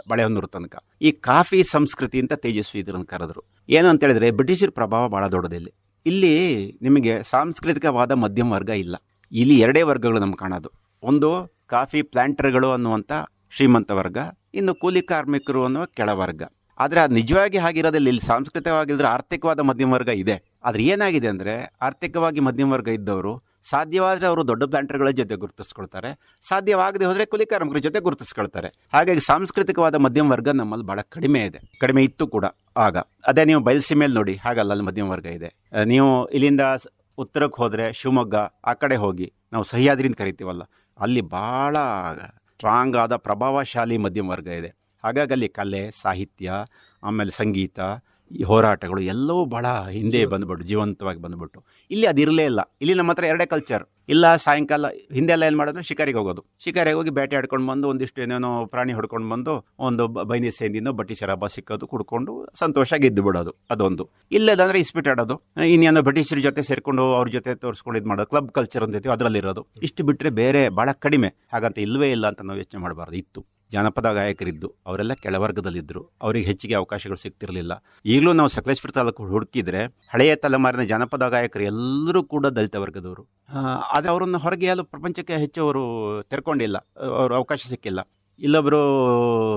ಬಳೆಹೊನ್ನೂರು ತನಕ. ಈ ಕಾಫಿ ಸಂಸ್ಕೃತಿ ಅಂತ ತೇಜಸ್ವಿ ಇದನ್ನು ಕರೆದ್ರು. ಏನು ಅಂತ ಹೇಳಿದ್ರೆ ಬ್ರಿಟಿಷರ ಪ್ರಭಾವ ಭಾಳ ದೊಡ್ಡದಿಲ್ಲಿ ಇಲ್ಲಿ. ನಿಮಗೆ ಸಾಂಸ್ಕೃತಿಕವಾದ ಮಧ್ಯಮ ವರ್ಗ ಇಲ್ಲ. ಇಲ್ಲಿ ಎರಡೇ ವರ್ಗಗಳು ನಮ್ಗೆ ಕಾಣೋದು. ಒಂದು ಕಾಫಿ ಪ್ಲಾಂಟರ್ಗಳು ಅನ್ನುವಂಥ ಶ್ರೀಮಂತ ವರ್ಗ, ಇನ್ನು ಕೂಲಿ ಕಾರ್ಮಿಕರು ಅನ್ನುವ ಕೆಳವರ್ಗ ಆದರೆ ಅದು ನಿಜವಾಗಿ ಹಾಗಿರೋದಿಲ್ಲ ಇಲ್ಲಿ ಸಾಂಸ್ಕೃತಿಕವಾಗಿದ್ರೆ ಆರ್ಥಿಕವಾದ ಮಧ್ಯಮ ವರ್ಗ ಇದೆ. ಆದರೆ ಏನಾಗಿದೆ ಅಂದರೆ ಆರ್ಥಿಕವಾಗಿ ಮಧ್ಯಮ ವರ್ಗ ಇದ್ದವರು ಸಾಧ್ಯವಾದರೆ ಅವರು ದೊಡ್ಡ ಪ್ಲಾಂಟರ್ಗಳ ಜೊತೆ ಗುರುತಿಸ್ಕೊಳ್ತಾರೆ. ಸಾಧ್ಯವಾಗದೆ ಹೋದರೆ ಕೂಲಿ ಕಾರ್ಮಿಕರ ಜೊತೆ ಗುರುತಿಸ್ಕೊಳ್ತಾರೆ. ಹಾಗಾಗಿ ಸಾಂಸ್ಕೃತಿಕವಾದ ಮಧ್ಯಮ ವರ್ಗ ನಮ್ಮಲ್ಲಿ ಬಹಳ ಕಡಿಮೆ ಇದೆ. ಕಡಿಮೆ ಇತ್ತು ಕೂಡ ಆಗ. ಅದೇ ನೀವು ಬಯಲುಸೀಮೆಯಲ್ಲಿ ನೋಡಿ, ಹಾಗಲ್ಲ, ಅಲ್ಲಿ ಮಧ್ಯಮ ವರ್ಗ ಇದೆ. ನೀವು ಇಲ್ಲಿಂದ ಉತ್ತರಕ್ಕೆ ಹೋದರೆ ಶಿವಮೊಗ್ಗ, ಆ ಕಡೆ ಹೋಗಿ, ನಾವು ಸಹ್ಯಾದ್ರಿಂದ ಕರಿತೀವಲ್ಲ, ಅಲ್ಲಿ ಭಾಳ ಸ್ಟ್ರಾಂಗ್ ಆದ ಪ್ರಭಾವಶಾಲಿ ಮಧ್ಯಮ ವರ್ಗ ಇದೆ. ಹಾಗಾಗಿ ಅಲ್ಲಿ ಕಲೆ ಸಾಹಿತ್ಯ ಆಮೇಲೆ ಸಂಗೀತ ಈ ಹೋರಾಟಗಳು ಎಲ್ಲವೂ ಭಾಳ ಹಿಂದೆ ಬಂದ್ಬಿಟ್ಟು ಜೀವಂತವಾಗಿ ಬಂದ್ಬಿಟ್ಟು. ಇಲ್ಲಿ ಅದಿರಲೇ ಇಲ್ಲ. ಇಲ್ಲಿ ನಮ್ಮ ಹತ್ರ ಎರಡೇ ಕಲ್ಚರ್ ಇಲ್ಲ ಸಾಯಂಕಾಲ ಹಿಂದೆ ಎಲ್ಲ ಏನು ಮಾಡೋದು? ಶಿಕಾರಿಗೆ ಹೋಗೋದು. ಶಿಕಾರಿಗೆ ಹೋಗಿ ಬೇಟೆ ಆಡ್ಕೊಂಡು ಬಂದು ಒಂದಿಷ್ಟು ಏನೇನೋ ಪ್ರಾಣಿ ಹೊಡ್ಕೊಂಡು ಬಂದು ಒಂದು ಬೈನಿ ಸೇಂದಿನೋ ಬಟ್ಟಿ ಶರಾಬ ಸಿಕ್ಕೋದು ಕುಡ್ಕೊಂಡು ಸಂತೋಷ ಗೆದ್ದು ಬಿಡೋದು. ಅದೊಂದು. ಇಲ್ಲದಂದ್ರೆ ಇಸ್ಪಿಟ್ ಆಡೋದು. ಇನ್ನೇನೋ ಬ್ರಿಟಿಷರ ಜೊತೆ ಸೇರ್ಕೊಂಡು ಅವ್ರ ಜೊತೆ ತೋರಿಸ್ಕೊಂಡು ಇದು ಮಾಡೋದು. ಕ್ಲಬ್ ಕಲ್ಚರ್ ಅಂತೈತಿ ಅದರಲ್ಲಿರೋದು. ಇಷ್ಟು ಬಿಟ್ಟರೆ ಬೇರೆ ಭಾಳ ಕಡಿಮೆ. ಹಾಗಂತ ಇಲ್ಲವೇ ಇಲ್ಲ ಅಂತ ನಾವು ಯೋಚನೆ ಮಾಡಬಾರ್ದು. ಇತ್ತು. ಜಾನಪದ ಗಾಯಕರಿದ್ದು, ಅವರೆಲ್ಲ ಕೆಳವರ್ಗದಲ್ಲಿದ್ದರು. ಅವರಿಗೆ ಹೆಚ್ಚಿಗೆ ಅವಕಾಶಗಳು ಸಿಗ್ತಿರಲಿಲ್ಲ. ಈಗಲೂ ನಾವು ಸಕಲೇಶ್ವರ ತಾಲೂಕು ಹುಡುಕಿದ್ರೆ, ಹಳೆಯ ತಲೆಮಾರಿನ ಜಾನಪದ ಗಾಯಕರು ಎಲ್ಲರೂ ಕೂಡ ದಲಿತ ವರ್ಗದವರು. ಆದರೆ ಅವರನ್ನು ಹೊರಗೆ ಎಲ್ಲೂ ಪ್ರಪಂಚಕ್ಕೆ ಹೆಚ್ಚು ಅವರು ತೆರ್ಕೊಂಡಿಲ್ಲ. ಅವರು ಅವಕಾಶ ಸಿಕ್ಕಿಲ್ಲ. ಇಲ್ಲೊಬ್ಬರು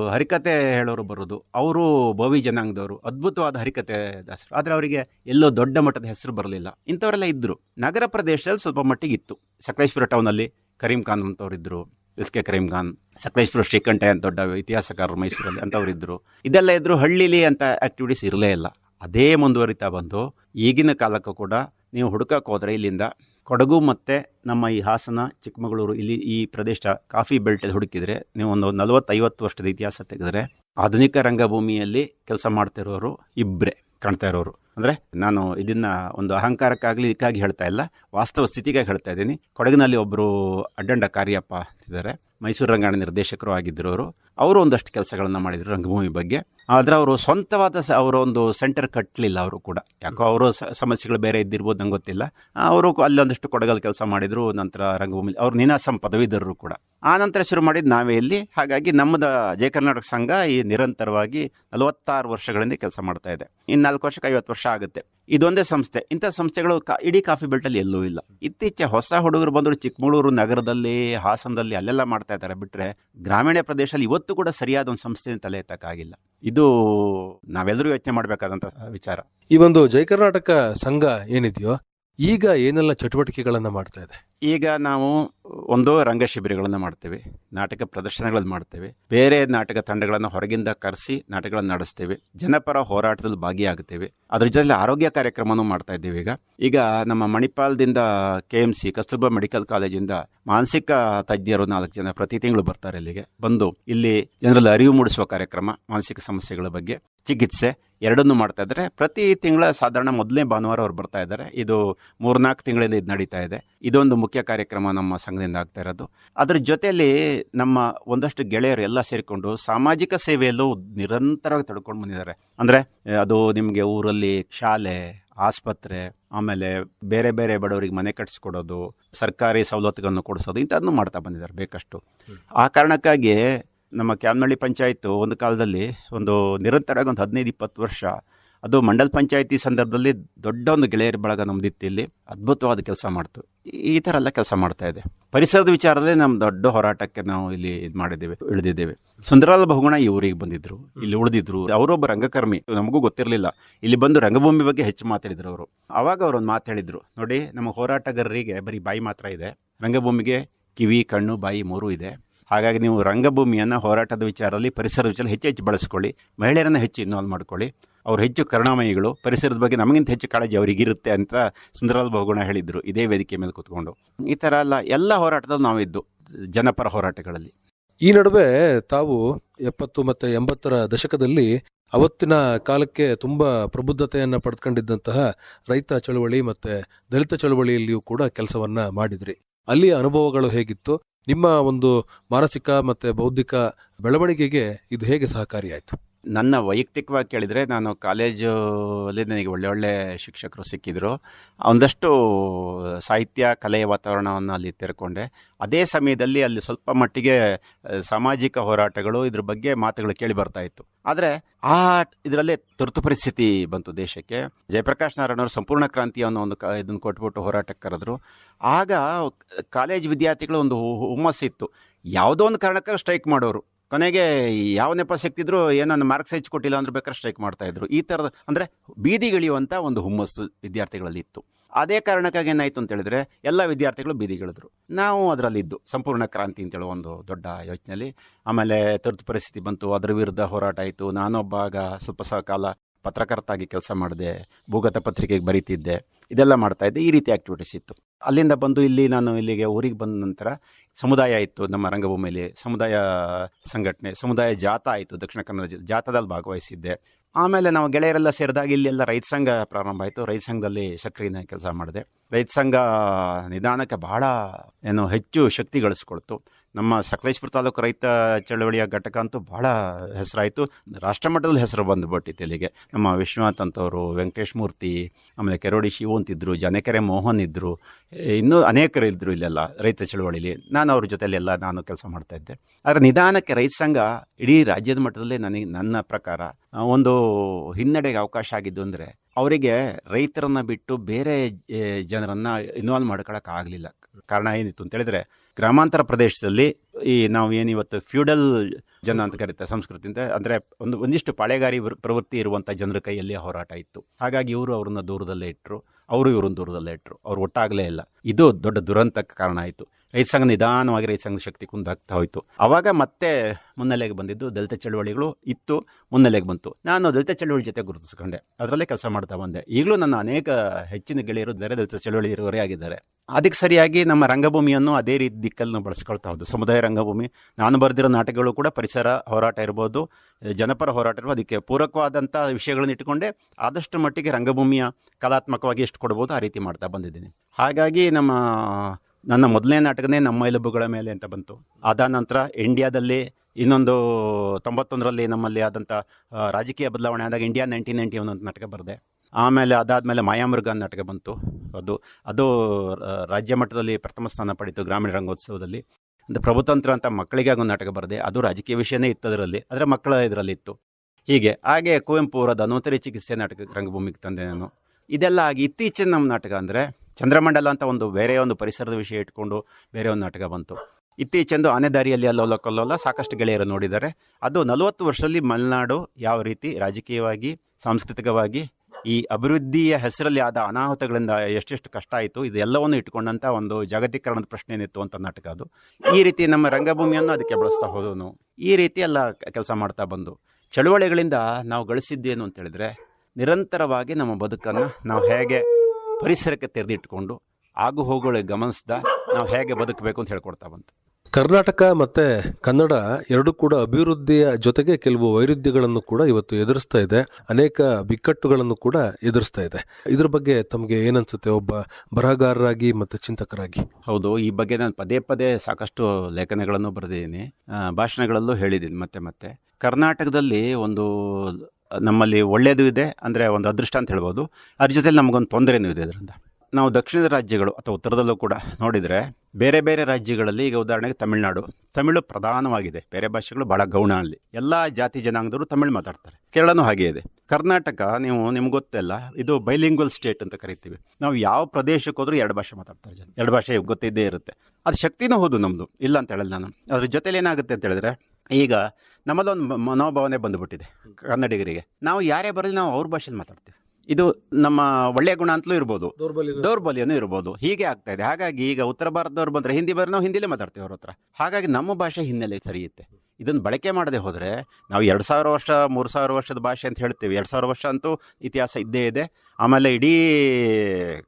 ಹರಿಕತೆ ಹೇಳೋರು ಬರೋದು, ಅವರು ಭವಿ ಜನಾಂಗದವರು, ಅದ್ಭುತವಾದ ಹರಿಕತೆ ದಾಸರು. ಆದರೆ ಅವರಿಗೆ ಎಲ್ಲೋ ದೊಡ್ಡ ಮಟ್ಟದ ಹೆಸರು ಬರಲಿಲ್ಲ. ಇಂಥವರೆಲ್ಲ ಇದ್ದರು ನಗರ ಪ್ರದೇಶದಲ್ಲಿ ಸ್ವಲ್ಪ ಮಟ್ಟಿಗೆ ಇತ್ತು ಸಕಲೇಶ್ವರ ಟೌನಲ್ಲಿ ಕರೀಂ ಖಾನ್ ಅಂತವ್ರು ಇದ್ದರು ಎಸ್ ಕೆ ಕರೀಂ ಖಾನ್ ಸಕಲೇಶ್ಪುರ ಶ್ರೀಕಂಠ ಅಂತ ದೊಡ್ಡ ಇತಿಹಾಸಕಾರರು ಮೈಸೂರಲ್ಲಿ ಅಂಥವ್ರು ಇದ್ದರು ಇದೆಲ್ಲ ಇದ್ದರು ಹಳ್ಳಿಲಿ ಅಂತ ಆ್ಯಕ್ಟಿವಿಟೀಸ್ ಇರಲೇ ಇಲ್ಲ. ಅದೇ ಮುಂದುವರಿತಾ ಬಂದು ಈಗಿನ ಕಾಲಕ್ಕೂ ಕೂಡ ನೀವು ಹುಡುಕಕ್ಕೆ ಹೋದರೆ ಇಲ್ಲಿಂದ ಕೊಡಗು ಮತ್ತು ನಮ್ಮ ಈ ಹಾಸನ, ಚಿಕ್ಕಮಗಳೂರು ಇಲ್ಲಿ ಈ ಪ್ರದೇಶ ಕಾಫಿ ಬೆಲ್ಟಲ್ಲಿ ಹುಡುಕಿದರೆ ನೀವು ಒಂದು ನಲವತ್ತೈವತ್ತು ವರ್ಷದ ಇತಿಹಾಸ ತೆಗೆದರೆ ಆಧುನಿಕ ರಂಗಭೂಮಿಯಲ್ಲಿ ಕೆಲಸ ಮಾಡ್ತಿರೋರು ಇಬ್ಬರೇ ಕಾಣ್ತಾ ಇರೋರು. ಅಂದರೆ ನಾನು ಇದನ್ನು ಒಂದು ಅಹಂಕಾರಕ್ಕಾಗಲಿ ಇದಕ್ಕಾಗಿ ಹೇಳ್ತಾ ಇಲ್ಲ, ವಾಸ್ತವ ಸ್ಥಿತಿಗಾಗಿ ಹೇಳ್ತಾ ಇದ್ದೀನಿ. ಕೊಡಗಿನಲ್ಲಿ ಒಬ್ಬರು ಅಡ್ಡಂಡ ಕಾರ್ಯಪ್ಪ ಅಂತಿದ್ದಾರೆ. ಮೈಸೂರು ರಂಗಾಣ ನಿರ್ದೇಶಕರು ಆಗಿದ್ದರು ಅವರು. ಅವರು ಒಂದಷ್ಟು ಕೆಲಸಗಳನ್ನು ಮಾಡಿದರು ರಂಗಭೂಮಿ ಬಗ್ಗೆ. ಆದರೆ ಅವರು ಸ್ವಂತವಾದ ಸ, ಅವರ ಒಂದು ಸೆಂಟರ್ ಕಟ್ಟಲಿಲ್ಲ ಅವರು ಕೂಡ. ಯಾಕೋ ಅವರು ಸಮಸ್ಯೆಗಳು ಬೇರೆ ಇದ್ದಿರ್ಬೋದು, ನಂಗೆ ಗೊತ್ತಿಲ್ಲ. ಅವರು ಅಲ್ಲೊಂದಷ್ಟು ಕೊಡಗಲ್ಲಿ ಕೆಲಸ ಮಾಡಿದರು, ನಂತರ ರಂಗಭೂಮಿ, ಅವ್ರು ನೀನಾಸಂ ಪದವೀಧರರು ಕೂಡ. ಆ ನಂತರ ಶುರು ಮಾಡಿದ್ದು ನಾವೇ ಇಲ್ಲಿ. ಹಾಗಾಗಿ ನಮ್ಮದ ಜಯ ಕರ್ನಾಟಕ ಸಂಘ ಈ ನಿರಂತರವಾಗಿ ನಲವತ್ತಾರು ವರ್ಷಗಳಿಂದ ಕೆಲಸ ಮಾಡ್ತಾ ಇದೆ. ಇನ್ನು ನಾಲ್ಕು ವರ್ಷಕ್ಕೆ ಐವತ್ತು ವರ್ಷ ಆಗುತ್ತೆ. ಇದೊಂದೇ ಸಂಸ್ಥೆ. ಇಂಥ ಸಂಸ್ಥೆಗಳು ಕಾ ಇಡೀ ಕಾಫಿ ಬೆಲ್ಟಲ್ಲಿ ಎಲ್ಲೂ ಇಲ್ಲ. ಇತ್ತೀಚೆ ಹೊಸ ಹುಡುಗರು ಬಂದರು ಚಿಕ್ಕಮಗಳೂರು ನಗರದಲ್ಲಿ, ಹಾಸನದಲ್ಲಿ ಅಲ್ಲೆಲ್ಲ ಮಾಡ್ತಾ ಇದ್ದಾರೆ. ಬಿಟ್ಟರೆ ಗ್ರಾಮೀಣ ಪ್ರದೇಶದಲ್ಲಿ ಇವತ್ತು ಕೂಡ ಸರಿಯಾದ ಒಂದು ಸಂಸ್ಥೆ ತಲೆ ಎತ್ತಕ್ಕಾಗಿಲ್ಲ. ಇದು ನಾವೆಲ್ಲರೂ ಯೋಚನೆ ಮಾಡಬೇಕಾದಂಥ ವಿಚಾರ. ಈ ಒಂದು ಜೈ ಕರ್ನಾಟಕ ಸಂಘ ಏನಿದೆಯೋ ಈಗ ಏನೆಲ್ಲ ಚಟುವಟಿಕೆಗಳನ್ನು ಮಾಡ್ತಾ ಇದೆ? ಈಗ ನಾವು ಒಂದು ರಂಗ ಶಿಬಿರಗಳನ್ನು ಮಾಡ್ತೇವೆ, ನಾಟಕ ಪ್ರದರ್ಶನಗಳನ್ನು ಮಾಡ್ತೇವೆ, ಬೇರೆ ನಾಟಕ ತಂಡಗಳನ್ನು ಹೊರಗಿಂದ ಕರೆಸಿ ನಾಟಕಗಳನ್ನು ನಡೆಸ್ತೇವೆ, ಜನಪರ ಹೋರಾಟದಲ್ಲಿ ಭಾಗಿಯಾಗುತ್ತೇವೆ, ಅದ್ರ ಜೊತೆ ಆರೋಗ್ಯ ಕಾರ್ಯಕ್ರಮನೂ ಮಾಡ್ತಾ ಇದ್ದೇವೆ ಈಗ. ಈಗ ನಮ್ಮ ಮಣಿಪಾಲದಿಂದ K M C Kasturba medical ಕಾಲೇಜಿಂದ ಮಾನಸಿಕ ತಜ್ಞರು ನಾಲ್ಕು ಜನ ಪ್ರತಿ ತಿಂಗಳು ಬರ್ತಾರೆ ಇಲ್ಲಿಗೆ ಬಂದು ಇಲ್ಲಿ ಜನರಲ್ಲಿ ಅರಿವು ಮೂಡಿಸುವ ಕಾರ್ಯಕ್ರಮ, ಮಾನಸಿಕ ಸಮಸ್ಯೆಗಳ ಬಗ್ಗೆ, ಚಿಕಿತ್ಸೆ ಎರಡನ್ನೂ ಮಾಡ್ತಾ ಇದ್ದಾರೆ. ಪ್ರತಿ ತಿಂಗಳ ಸಾಧಾರಣ ಮೊದಲನೇ ಭಾನುವಾರ ಅವ್ರು ಬರ್ತಾ ಇದ್ದಾರೆ. ಇದು ಮೂರ್ನಾಲ್ಕು ತಿಂಗಳಿಂದ ಇದು ನಡೀತಾ ಇದೆ. ಇದೊಂದು ಮುಖ್ಯ ಕಾರ್ಯಕ್ರಮ ನಮ್ಮ ಸಂಘದಿಂದ ಆಗ್ತಾ ಇರೋದು. ಅದರ ಜೊತೆಯಲ್ಲಿ ನಮ್ಮ ಒಂದಷ್ಟು ಗೆಳೆಯರು ಎಲ್ಲ ಸೇರಿಕೊಂಡು ಸಾಮಾಜಿಕ ಸೇವೆಯಲ್ಲೂ ನಿರಂತರವಾಗಿ ತಡ್ಕೊಂಡು ಬಂದಿದ್ದಾರೆ. ಅಂದರೆ, ಅದು ನಿಮಗೆ ಊರಲ್ಲಿ ಶಾಲೆ, ಆಸ್ಪತ್ರೆ, ಆಮೇಲೆ ಬೇರೆ ಬೇರೆ ಬಡವರಿಗೆ ಮನೆ ಕಟ್ಟಿಸ್ಕೊಡೋದು ಸರ್ಕಾರಿ ಸವಲತ್ತುಗಳನ್ನು ಕೊಡಿಸೋದು ಇಂಥದನ್ನು ಮಾಡ್ತಾ ಬಂದಿದ್ದಾರೆ ಬೇಕಷ್ಟು. ಆ ಕಾರಣಕ್ಕಾಗಿ ನಮ್ಮ ಕ್ಯಾಮ್ನಳ್ಳಿ ಪಂಚಾಯತ್ ಒಂದು ಕಾಲದಲ್ಲಿ ಒಂದು ನಿರಂತರವಾಗಿ ಒಂದು ಹದಿನೈದು, ಇಪ್ಪತ್ತು ವರ್ಷ ಅದು ಮಂಡಲ್ ಪಂಚಾಯತಿ ಸಂದರ್ಭದಲ್ಲಿ ದೊಡ್ಡ ಒಂದು ಗೆಳೆಯರ ಬಳಗ ನಮ್ದಿತ್ತು ಇಲ್ಲಿ. ಅದ್ಭುತವಾದ ಕೆಲಸ ಮಾಡ್ತು. ಈ ಥರ ಎಲ್ಲ ಕೆಲಸ ಮಾಡ್ತಾ ಇದೆ. ಪರಿಸರದ ವಿಚಾರದಲ್ಲಿ ನಮ್ಮ ದೊಡ್ಡ ಹೋರಾಟಕ್ಕೆ ನಾವು ಇಲ್ಲಿ ಇದು ಮಾಡಿದ್ದೇವೆ, ಇಳಿದಿದ್ದೇವೆ. ಸುಂದರಲಾಲ್ ಬಹುಗುಣ ಈ ಊರಿಗೆ ಬಂದಿದ್ರು, ಇಲ್ಲಿ ಉಳಿದಿದ್ರು. ಅವರೊಬ್ಬ ರಂಗಕರ್ಮಿ, ನಮಗೂ ಗೊತ್ತಿರಲಿಲ್ಲ. ಇಲ್ಲಿ ಬಂದು ರಂಗಭೂಮಿ ಬಗ್ಗೆ ಹೆಚ್ಚು ಮಾತಾಡಿದ್ರು ಅವರು. ಆವಾಗ ಅವರು ಒಂದು ಮಾತು ಹೇಳಿದ್ರು, ನೋಡಿ ನಮ್ಮ ಹೋರಾಟಗಾರರಿಗೆ ಬರೀ ಬಾಯಿ ಮಾತ್ರ ಇದೆ, ರಂಗಭೂಮಿಗೆ ಕಿವಿ, ಕಣ್ಣು, ಬಾಯಿ ಮೂರು ಇದೆ. ಹಾಗಾಗಿ ನೀವು ರಂಗಭೂಮಿಯನ್ನು ಹೋರಾಟದ ವಿಚಾರದಲ್ಲಿ ಪರಿಸರ ವಿಚಾರ ಹೆಚ್ಚು ಹೆಚ್ಚು ಬಳಸ್ಕೊಳ್ಳಿ. ಮಹಿಳೆಯರನ್ನು ಹೆಚ್ಚು ಇನ್ವಾಲ್ವ್ ಮಾಡ್ಕೊಳ್ಳಿ. ಅವ್ರು ಹೆಚ್ಚು ಕರುಣಾಮಯಿಗಳು. ಪರಿಸರದ ಬಗ್ಗೆ ನಮಗಿಂತ ಹೆಚ್ಚು ಕಾಳಜಿ ಅವರಿಗಿರುತ್ತೆ ಅಂತ ಸುಂದರಲಾಲ್ ಬಹುಗುಣ ಹೇಳಿದ್ರು. ಇದೇ ವೇದಿಕೆ ಮೇಲೆ ಕೂತ್ಕೊಂಡು. ಈ ಥರ ಎಲ್ಲ ಎಲ್ಲ ಹೋರಾಟದಲ್ಲಿ ನಾವಿದ್ದು, ಜನಪರ ಹೋರಾಟಗಳಲ್ಲಿ. ಈ ನಡುವೆ ತಾವು ಎಪ್ಪತ್ತು ಮತ್ತು ಎಂಬತ್ತರ ದಶಕದಲ್ಲಿ ಅವತ್ತಿನ ಕಾಲಕ್ಕೆ ತುಂಬ ಪ್ರಬುದ್ಧತೆಯನ್ನು ಪಡೆದುಕೊಂಡಿದ್ದಂತಹ ರೈತ ಚಳುವಳಿ ಮತ್ತು ದಲಿತ ಚಳುವಳಿಯಲ್ಲಿಯೂ ಕೂಡ ಕೆಲಸವನ್ನು ಮಾಡಿದ್ರಿ. ಅಲ್ಲಿಯ ಅನುಭವಗಳು ಹೇಗಿತ್ತು? ನಿಮ್ಮ ಒಂದು ಮಾನಸಿಕ ಮತ್ತು ಬೌದ್ಧಿಕ ಬೆಳವಣಿಗೆಗೆ ಇದು ಹೇಗೆ ಸಹಕಾರಿಯಾಯಿತು? ನನ್ನ ವೈಯಕ್ತಿಕವಾಗಿ ಕೇಳಿದರೆ ನಾನು ಕಾಲೇಜಲ್ಲಿ ನನಗೆ ಒಳ್ಳೆ ಒಳ್ಳೆ ಶಿಕ್ಷಕರು ಸಿಕ್ಕಿದ್ರು. ಒಂದಷ್ಟು ಸಾಹಿತ್ಯ, ಕಲೆಯ ವಾತಾವರಣವನ್ನು ಅಲ್ಲಿ ತೆರೆಕೊಂಡೆ. ಅದೇ ಸಮಯದಲ್ಲಿ ಅಲ್ಲಿ ಸ್ವಲ್ಪ ಮಟ್ಟಿಗೆ ಸಾಮಾಜಿಕ ಹೋರಾಟಗಳು ಇದ್ರ ಬಗ್ಗೆ ಮಾತುಗಳು ಕೇಳಿ ಬರ್ತಾ ಇತ್ತು. ಆದರೆ ಆ ಇದರಲ್ಲೇ ತುರ್ತು ಪರಿಸ್ಥಿತಿ ಬಂತು ದೇಶಕ್ಕೆ. ಜಯಪ್ರಕಾಶ್ ನಾರಾಯಣ ಅವರು ಸಂಪೂರ್ಣ ಕ್ರಾಂತಿ ಅನ್ನೋ ಒಂದು ಕ, ಇದನ್ನು ಕೊಟ್ಬಿಟ್ಟು ಹೋರಾಟಕ್ಕೆ ಕರೆದ್ರು. ಆಗ, ಕಾಲೇಜ್ ವಿದ್ಯಾರ್ಥಿಗಳು ಒಂದು ಹುಮ್ಮಸ್ಸಿತ್ತು ಯಾವುದೋ ಒಂದು ಕಾರಣಕ್ಕೆ ಸ್ಟ್ರೈಕ್ ಮಾಡೋರು. ಕೊನೆಗೆ ಯಾವ ನೆಪ ಸಿಕ್ತಿದ್ರು ಏನನ್ನು ಮಾರ್ಕ್ಸ್ ಹೆಚ್ಚು ಕೊಟ್ಟಿಲ್ಲ ಅಂದ್ರೆ ಬೇಕಾದ್ರೆ ಸ್ಟ್ರೈಕ್ ಮಾಡ್ತಾ ಇದ್ರು. ಈ ಥರದ ಅಂದರೆ ಬೀದಿಗಿಳಿಯುವಂಥ ಒಂದು ಹುಮ್ಮಸ್ಸು ವಿದ್ಯಾರ್ಥಿಗಳಲ್ಲಿ ಇತ್ತು. ಅದೇ ಕಾರಣಕ್ಕಾಗಿ ಏನಾಯ್ತು ಅಂತ ಹೇಳಿದ್ರೆ ಎಲ್ಲ ವಿದ್ಯಾರ್ಥಿಗಳು ಬೀದಿಗಿಳಿದ್ರು ನಾವು ಅದರಲ್ಲಿದ್ದು ಸಂಪೂರ್ಣ ಕ್ರಾಂತಿ ಅಂತೇಳಿ ಒಂದು ದೊಡ್ಡ ಯೋಚನೆಯಲ್ಲಿ. ಆಮೇಲೆ ತುರ್ತು ಪರಿಸ್ಥಿತಿ ಬಂತು, ಅದರ ವಿರುದ್ಧ ಹೋರಾಟ ಆಯಿತು. ನಾನೊಬ್ಬ ಆಗ ಸ್ವಲ್ಪ ಸಹ ಕಾಲ ಪತ್ರಕರ್ತಾಗಿ ಕೆಲಸ ಮಾಡಿದೆ ಭೂಗತ ಪತ್ರಿಕೆಗೆ ಬರೀತಿದ್ದೆ, ಇದೆಲ್ಲ ಮಾಡ್ತಾ ಇದ್ದೆ, ಈ ರೀತಿ ಆ್ಯಕ್ಟಿವಿಟೀಸ್ ಇತ್ತು. ಅಲ್ಲಿಂದ ಬಂದು ಇಲ್ಲಿ ನಾನು ಇಲ್ಲಿಗೆ ಊರಿಗೆ ಬಂದ ನಂತರ ಸಮುದಾಯ ಇತ್ತು, ನಮ್ಮ ರಂಗಭೂಮಿಯಲ್ಲಿ ಸಮುದಾಯ ಸಂಘಟನೆ, ಸಮುದಾಯ ಜಾಥಾ ಆಯಿತು ದಕ್ಷಿಣ ಕನ್ನಡ ಜಿಲ್ಲೆ ಜಾಥಾದಲ್ಲಿ ಭಾಗವಹಿಸಿದ್ದೆ. ಆಮೇಲೆ ನಾವು ಗೆಳೆಯರೆಲ್ಲ ಸೇರಿದಾಗ ಇಲ್ಲೆಲ್ಲ ರೈತ ಸಂಘ ಪ್ರಾರಂಭ ಆಯಿತು. ರೈತ ಸಂಘದಲ್ಲಿ ಸಕ್ರಿಯ ಕೆಲಸ ಮಾಡಿದೆ. ರೈತ ಸಂಘ ನಿಧಾನಕ್ಕೆ ಬಹಳ ಏನು ಹೆಚ್ಚು ಶಕ್ತಿ ಗಳಿಸ್ಕೊಳ್ತು ನಮ್ಮ ಸಕಲೇಶ್ಪುರ ತಾಲೂಕು ರೈತ ಚಳವಳಿಯ ಘಟಕ ಅಂತೂ ಭಾಳ ಹೆಸರಾಯಿತು. ರಾಷ್ಟ್ರಮಟ್ಟದಲ್ಲಿ ಹೆಸರು ಬಂದುಬಿಟ್ಟಿತ್ತು ಇಲ್ಲಿಗೆ. ನಮ್ಮ ವಿಶ್ವನಾಥ್ ಅಂತವರು, ವೆಂಕಟೇಶ್ ಮೂರ್ತಿ, ಆಮೇಲೆ ಕೆರೋಡಿ ಶಿವು ಅಂತಿದ್ರು ಜನಕೆರೆ ಮೋಹನ್ ಇದ್ದರು ಇನ್ನೂ ಅನೇಕರು ಇದ್ದರು ಇಲ್ಲೆಲ್ಲ ರೈತ ಚಳವಳಿಲಿ. ನಾನು ಅವ್ರ ಜೊತೆಲಿ ಎಲ್ಲ ನಾನು ಕೆಲಸ ಮಾಡ್ತಾ ಇದ್ದೆ. ಆದರೆ ನಿಧಾನಕ್ಕೆ ರೈತ ಸಂಘ ಇಡೀ ರಾಜ್ಯದ ಮಟ್ಟದಲ್ಲಿ ನನಗೆ ನನ್ನ ಪ್ರಕಾರ ಒಂದು ಹಿನ್ನಡೆಗೆ ಅವಕಾಶ ಆಗಿದ್ದು ಅಂದರೆ ಅವರಿಗೆ ರೈತರನ್ನು ಬಿಟ್ಟು ಬೇರೆ ಜನರನ್ನು ಇನ್ವಾಲ್ವ್ ಮಾಡ್ಕೊಳಕ್ಕೆ ಆಗಲಿಲ್ಲ ಕಾರಣ ಏನಿತ್ತು ಅಂತ ಹೇಳಿದ್ರೆ ಗ್ರಾಮಾಂತರ ಪ್ರದೇಶದಲ್ಲಿ ಈ ನಾವು ಏನಿವತ್ತು ಫ್ಯೂಡಲ್ ಜನ ಅಂತ ಕರೀತಾರೆ ಸಂಸ್ಕೃತಿಯಿಂದ ಅಂದರೆ ಒಂದು ಒಂದಿಷ್ಟು ಪಾಳೆಗಾರಿ ಪ್ರವೃತ್ತಿ ಇರುವಂಥ ಜನರ ಕೈಯಲ್ಲಿ ಹೋರಾಟ ಇತ್ತು. ಹಾಗಾಗಿ ಇವರು ಅವ್ರನ್ನ ದೂರದಲ್ಲೇ ಇಟ್ಟರು ಅವರು ಇವ್ರನ್ನ ದೂರದಲ್ಲೇ ಇಟ್ಟರು ಅವ್ರು ಒಟ್ಟಾಗಲೇ ಇಲ್ಲ. ಇದು ದೊಡ್ಡ ದುರಂತಕ್ಕೆ ಕಾರಣ ಆಯಿತು. ರೈತ ಸಂಘ ನಿಧಾನವಾಗಿ ರೈತ ಸಂಘದ ಶಕ್ತಿ ಕುಂದಾಗ್ತಾ ಹೋಯಿತು. ಅವಾಗ ಮತ್ತೆ ಮುನ್ನೆಲೆಗೆ ಬಂದಿದ್ದು ದಲಿತ ಚಳವಳಿಗಳು ಇತ್ತು, ಮುನ್ನೆಲೆಗೆ ಬಂತು. ನಾನು ದಲಿತ ಚಳವಳಿ ಜೊತೆ ಗುರುತಿಸ್ಕೊಂಡೆ. ಅದರಲ್ಲೇ ಕೆಲಸ ಮಾಡ್ತಾ ಬಂದೆ. ಈಗಲೂ ನನ್ನ ಅನೇಕ ಹೆಚ್ಚಿನ ಗೆಳೆಯರು ಬೇರೆ ದಲಿತ ಚಳವಳಿ ಇರುವರೇ ಆಗಿದ್ದಾರೆ. ಅದಕ್ಕೆ ಸರಿಯಾಗಿ ನಮ್ಮ ರಂಗಭೂಮಿಯನ್ನು ಅದೇ ರೀತಿ ದಿಕ್ಕಲ್ಲಿ ಬಳಸ್ಕೊಳ್ತಾ ಹೋದ್ದು. ಸಮುದಾಯ ರಂಗಭೂಮಿ, ನಾನು ಬರೆದಿರೋ ನಾಟಕಗಳು ಕೂಡ ಪರಿಸರ ಹೋರಾಟ ಇರ್ಬೋದು, ಜನಪರ ಹೋರಾಟ ಇರ್ಬೋದು, ಅದಕ್ಕೆ ಪೂರಕವಾದಂಥ ವಿಷಯಗಳನ್ನು ಇಟ್ಟುಕೊಂಡೆ. ಆದಷ್ಟು ಮಟ್ಟಿಗೆ ರಂಗಭೂಮಿಯ ಕಲಾತ್ಮಕವಾಗಿ ಎಷ್ಟು ಕೊಡ್ಬೋದು ಆ ರೀತಿ ಮಾಡ್ತಾ ಬಂದಿದ್ದೀನಿ. ಹಾಗಾಗಿ ನಮ್ಮ ನನ್ನ ಮೊದಲನೇ ನಾಟಕನೇ ನಮ್ಮ ಎಲುಬುಗಳ ಮೇಲೆ ಅಂತ ಬಂತು. ಆದ ನಂತರ ಇಂಡಿಯಾದಲ್ಲಿ ಇನ್ನೊಂದು ತೊಂಬತ್ತೊಂದರಲ್ಲಿ ನಮ್ಮಲ್ಲಿ ಆದಂಥ ರಾಜಕೀಯ ಬದಲಾವಣೆ ಆದಾಗ ಇಂಡಿಯಾ ನೈನ್ಟೀನ್ ನೈಂಟಿ ಒನ್ ಅಂತ ನಾಟಕ ಬರೆದೆ. ಆಮೇಲೆ ಅದಾದಮೇಲೆ ಮಾಯಾಮೃಗ ನಾಟಕ ಬಂತು. ಅದು ಅದು ರಾಜ್ಯ ಮಟ್ಟದಲ್ಲಿ ಪ್ರಥಮ ಸ್ಥಾನ ಪಡೀತು ಗ್ರಾಮೀಣ ರಂಗೋತ್ಸವದಲ್ಲಿ. ಅಂದರೆ ಪ್ರಭುತಂತ್ರ ಅಂತ ಮಕ್ಕಳಿಗಾಗಿ ಒಂದು ನಾಟಕ ಬರೆದೆ. ಅದು ರಾಜಕೀಯ ವಿಷಯನೇ ಇತ್ತು ಅದರಲ್ಲಿ ಆದರೆ ಮಕ್ಕಳ ಇದರಲ್ಲಿ ಇತ್ತು. ಹೀಗೆ, ಹಾಗೆ ಕುವೆಂಪು ಅವರ ಚಿಕಿತ್ಸೆ ನಾಟಕ ರಂಗಭೂಮಿಗೆ ತಂದೆ ನಾನು. ಇದೆಲ್ಲ ಆಗಿ ಇತ್ತೀಚಿನ ನಮ್ಮ ನಾಟಕ ಅಂದರೆ ಚಂದ್ರಮಂಡಲ ಅಂತ ಒಂದು ಬೇರೆ ಒಂದು ಪರಿಸರದ ವಿಷಯ ಇಟ್ಕೊಂಡು ಬೇರೆ ಒಂದು ನಾಟಕ ಬಂತು. ಇತ್ತೀಚೆಂದು ಆನೆ ದಾರಿಯಲ್ಲಿ ಅಲ್ಲೋಲ ಕಲ್ಲೋಲ ಸಾಕಷ್ಟು ಗೆಳೆಯರು ನೋಡಿದ್ದಾರೆ. ಅದು ನಲವತ್ತು ವರ್ಷದಲ್ಲಿ ಮಲೆನಾಡು ಯಾವ ರೀತಿ ರಾಜಕೀಯವಾಗಿ, ಸಾಂಸ್ಕೃತಿಕವಾಗಿ ಈ ಅಭಿವೃದ್ಧಿಯ ಹೆಸರಲ್ಲಿ ಆದ ಅನಾಹುತಗಳಿಂದ ಎಷ್ಟೆಷ್ಟು ಕಷ್ಟ ಆಯಿತು, ಇದೆಲ್ಲವನ್ನು ಇಟ್ಕೊಂಡಂಥ ಒಂದು ಜಾಗತೀಕರಣದ ಪ್ರಶ್ನೆ ಏನಿತ್ತು ಅಂತ ನಾಟಕ ಅದು. ಈ ರೀತಿ ನಮ್ಮ ರಂಗಭೂಮಿಯನ್ನು ಅದಕ್ಕೆ ಬಳಸ್ತಾ ಹೋದನು. ಈ ರೀತಿ ಎಲ್ಲ ಕೆಲಸ ಮಾಡ್ತಾ ಬಂದು. ಚಳುವಳಿಗಳಿಂದ ನಾವು ಗಳಿಸಿದ್ದೇನು ಅಂತ ಹೇಳಿದ್ರೆ, ನಿರಂತರವಾಗಿ ನಮ್ಮ ಬದುಕನ್ನು ನಾವು ಹೇಗೆ ಪರಿಸರಕ್ಕೆ ತೆರೆದಿಟ್ಟುಕೊಂಡು ಆಗು ಹೋಗುಗಳ ಗಮನಿಸ್ದ ನಾವು ಹೇಗೆ ಬದುಕಬೇಕು ಅಂತ ಹೇಳ್ಕೊಡ್ತಾ ಬಂತು. ಕರ್ನಾಟಕ ಮತ್ತು ಕನ್ನಡ ಎರಡೂ ಕೂಡ ಅಭಿವೃದ್ಧಿಯ ಜೊತೆಗೆ ಕೆಲವು ವೈರುಧ್ಯಗಳನ್ನು ಕೂಡ ಇವತ್ತು ಎದುರಿಸ್ತಾ ಇದೆ. ಅನೇಕ ಬಿಕ್ಕಟ್ಟುಗಳನ್ನು ಕೂಡ ಎದುರಿಸ್ತಾ ಇದೆ. ಇದ್ರ ಬಗ್ಗೆ ತಮಗೆ ಏನನ್ಸುತ್ತೆ? ಒಬ್ಬ ಬರಹಗಾರರಾಗಿ ಮತ್ತು ಚಿಂತಕರಾಗಿ. ಹೌದು ಈ ಬಗ್ಗೆ ನಾನು ಪದೇ ಪದೇ ಸಾಕಷ್ಟು ಲೇಖನಗಳನ್ನು ಬರೆದಿದ್ದೀನಿ. ಭಾಷಣಗಳಲ್ಲೂ ಹೇಳಿದ್ದೀನಿ ಮತ್ತೆ ಮತ್ತೆ. ಕರ್ನಾಟಕದಲ್ಲಿ ಒಂದು ನಮ್ಮಲ್ಲಿ ಒಳ್ಳೆಯದು ಇದೆ ಅಂದರೆ ಒಂದು ಅದೃಷ್ಟ ಅಂತ ಹೇಳ್ಬೋದು. ಅದ್ರ ಜೊತೆಲಿ ನಮಗೊಂದು ತೊಂದರೆನೂ ಇದೆ ಇದರಿಂದ. ನಾವು ದಕ್ಷಿಣದ ರಾಜ್ಯಗಳು ಅಥವಾ ಉತ್ತರದಲ್ಲೂ ಕೂಡ ನೋಡಿದರೆ ಬೇರೆ ಬೇರೆ ರಾಜ್ಯಗಳಲ್ಲಿ ಈಗ ಉದಾಹರಣೆಗೆ ತಮಿಳುನಾಡು. ತಮಿಳು ಪ್ರಧಾನವಾಗಿದೆ. ಬೇರೆ ಭಾಷೆಗಳು ಭಾಳ ಗೌಣ ಅಲ್ಲಿ. ಎಲ್ಲ ಜಾತಿ ಜನಾಂಗದವರು ತಮಿಳು ಮಾತಾಡ್ತಾರೆ. ಕೇರಳನೂ ಹಾಗೆ ಇದೆ. ಕರ್ನಾಟಕ ನೀವು, ನಿಮ್ಗೆ ಗೊತ್ತಿಲ್ಲ, ಇದು ಬೈಲಿಂಗ್ವಲ್ ಸ್ಟೇಟ್ ಅಂತ ಕರಿತೀವಿ. ನಾವು ಯಾವ ಪ್ರದೇಶಕ್ಕೆ ಹೋದ್ರೂ ಎರಡು ಭಾಷೆ ಮಾತಾಡ್ತಾರೆ ಜನ. ಎರಡು ಭಾಷೆ ಗೊತ್ತಿದ್ದೇ ಇರುತ್ತೆ. ಅದು ಶಕ್ತಿನೂ ಹೌದು ನಮ್ಮದು ಇಲ್ಲ ಅಂತ ಹೇಳಲ್ಲ ನಾನು. ಅದ್ರ ಜೊತೆಲಿ ಏನಾಗುತ್ತೆ ಅಂತ ಹೇಳಿದ್ರೆ, ಈಗ ನಮ್ಮಲ್ಲೊಂದು ಮನೋಭಾವನೆ ಬಂದುಬಿಟ್ಟಿದೆ ಕನ್ನಡಿಗರಿಗೆ. ನಾವು ಯಾರೇ ಬರಲಿ ನಾವು ಅವ್ರ ಭಾಷೆಲಿ ಮಾತಾಡ್ತೀವಿ. ಇದು ನಮ್ಮ ಒಳ್ಳೆಯ ಗುಣ ಅಂತಲೂ ಇರ್ಬೋದು. ದೌರ್ಬಲ್ಯನೂ ಇರ್ಬೋದು. ಹೀಗೆ ಆಗ್ತಾ ಇದೆ. ಹಾಗಾಗಿ ಈಗ ಉತ್ತರ ಭಾರತದವ್ರು ಬಂದರೆ ಹಿಂದಿ ಬರೋ ನಾವು ಹಿಂದಿಲೇ ಮಾತಾಡ್ತೀವಿ ಅವ್ರ ಹತ್ರ. ಹಾಗಾಗಿ ನಮ್ಮ ಭಾಷೆ ಹಿನ್ನೆಲೆ ಸರಿಯುತ್ತೆ. ಇದನ್ನು ಬಳಕೆ ಮಾಡದೆ ಹೋದರೆ ನಾವು ಎರಡು ಸಾವಿರ ವರ್ಷ ಮೂರು ಸಾವಿರ ವರ್ಷದ ಭಾಷೆ ಅಂತ ಹೇಳ್ತೀವಿ. ಎರಡು ಸಾವಿರ ವರ್ಷ ಅಂತೂ ಇತಿಹಾಸ ಇದ್ದೇ ಇದೆ. ಆಮೇಲೆ ಇಡೀ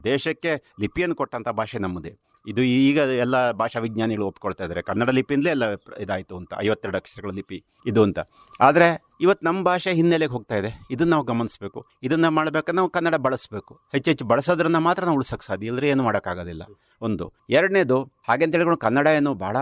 ದೇಶಕ್ಕೆ ಲಿಪಿಯನ್ನು ಕೊಟ್ಟಂಥ ಭಾಷೆ ನಮ್ಮದೇ. ಇದು ಈಗ ಎಲ್ಲ ಭಾಷಾ ವಿಜ್ಞಾನಿಗಳು ಒಪ್ಕೊಳ್ತಾ ಇದ್ದಾರೆ ಕನ್ನಡ ಲಿಪಿಯಿಂದಲೇ ಎಲ್ಲ ಇದಾಯಿತು ಅಂತ. ಐವತ್ತೆರಡು ಅಕ್ಷರಗಳ ಲಿಪಿ ಇದು ಅಂತ. ಆದರೆ ಇವತ್ತು ನಮ್ಮ ಭಾಷೆ ಹಿನ್ನೆಲೆಗೆ ಹೋಗ್ತಾ ಇದೆ. ಇದನ್ನು ನಾವು ಗಮನಿಸಬೇಕು. ಇದನ್ನು ಮಾಡಬೇಕಾದ್ರೆ ನಾವು ಕನ್ನಡ ಬಳಸಬೇಕು. ಹೆಚ್ಚೆಚ್ಚು ಬಳಸೋದ್ರನ್ನ ಮಾತ್ರ ನಾವು ಉಳಿಸೋಕೆ ಸಾಧ್ಯ. ಇಲ್ಲದ್ರೆ ಏನು ಮಾಡೋಕ್ಕಾಗೋದಿಲ್ಲ. ಒಂದು. ಎರಡನೇದು ಹಾಗೆ ಅಂತ ಹೇಳ್ಕೊಂಡು ಕನ್ನಡ ಏನು ಭಾಳ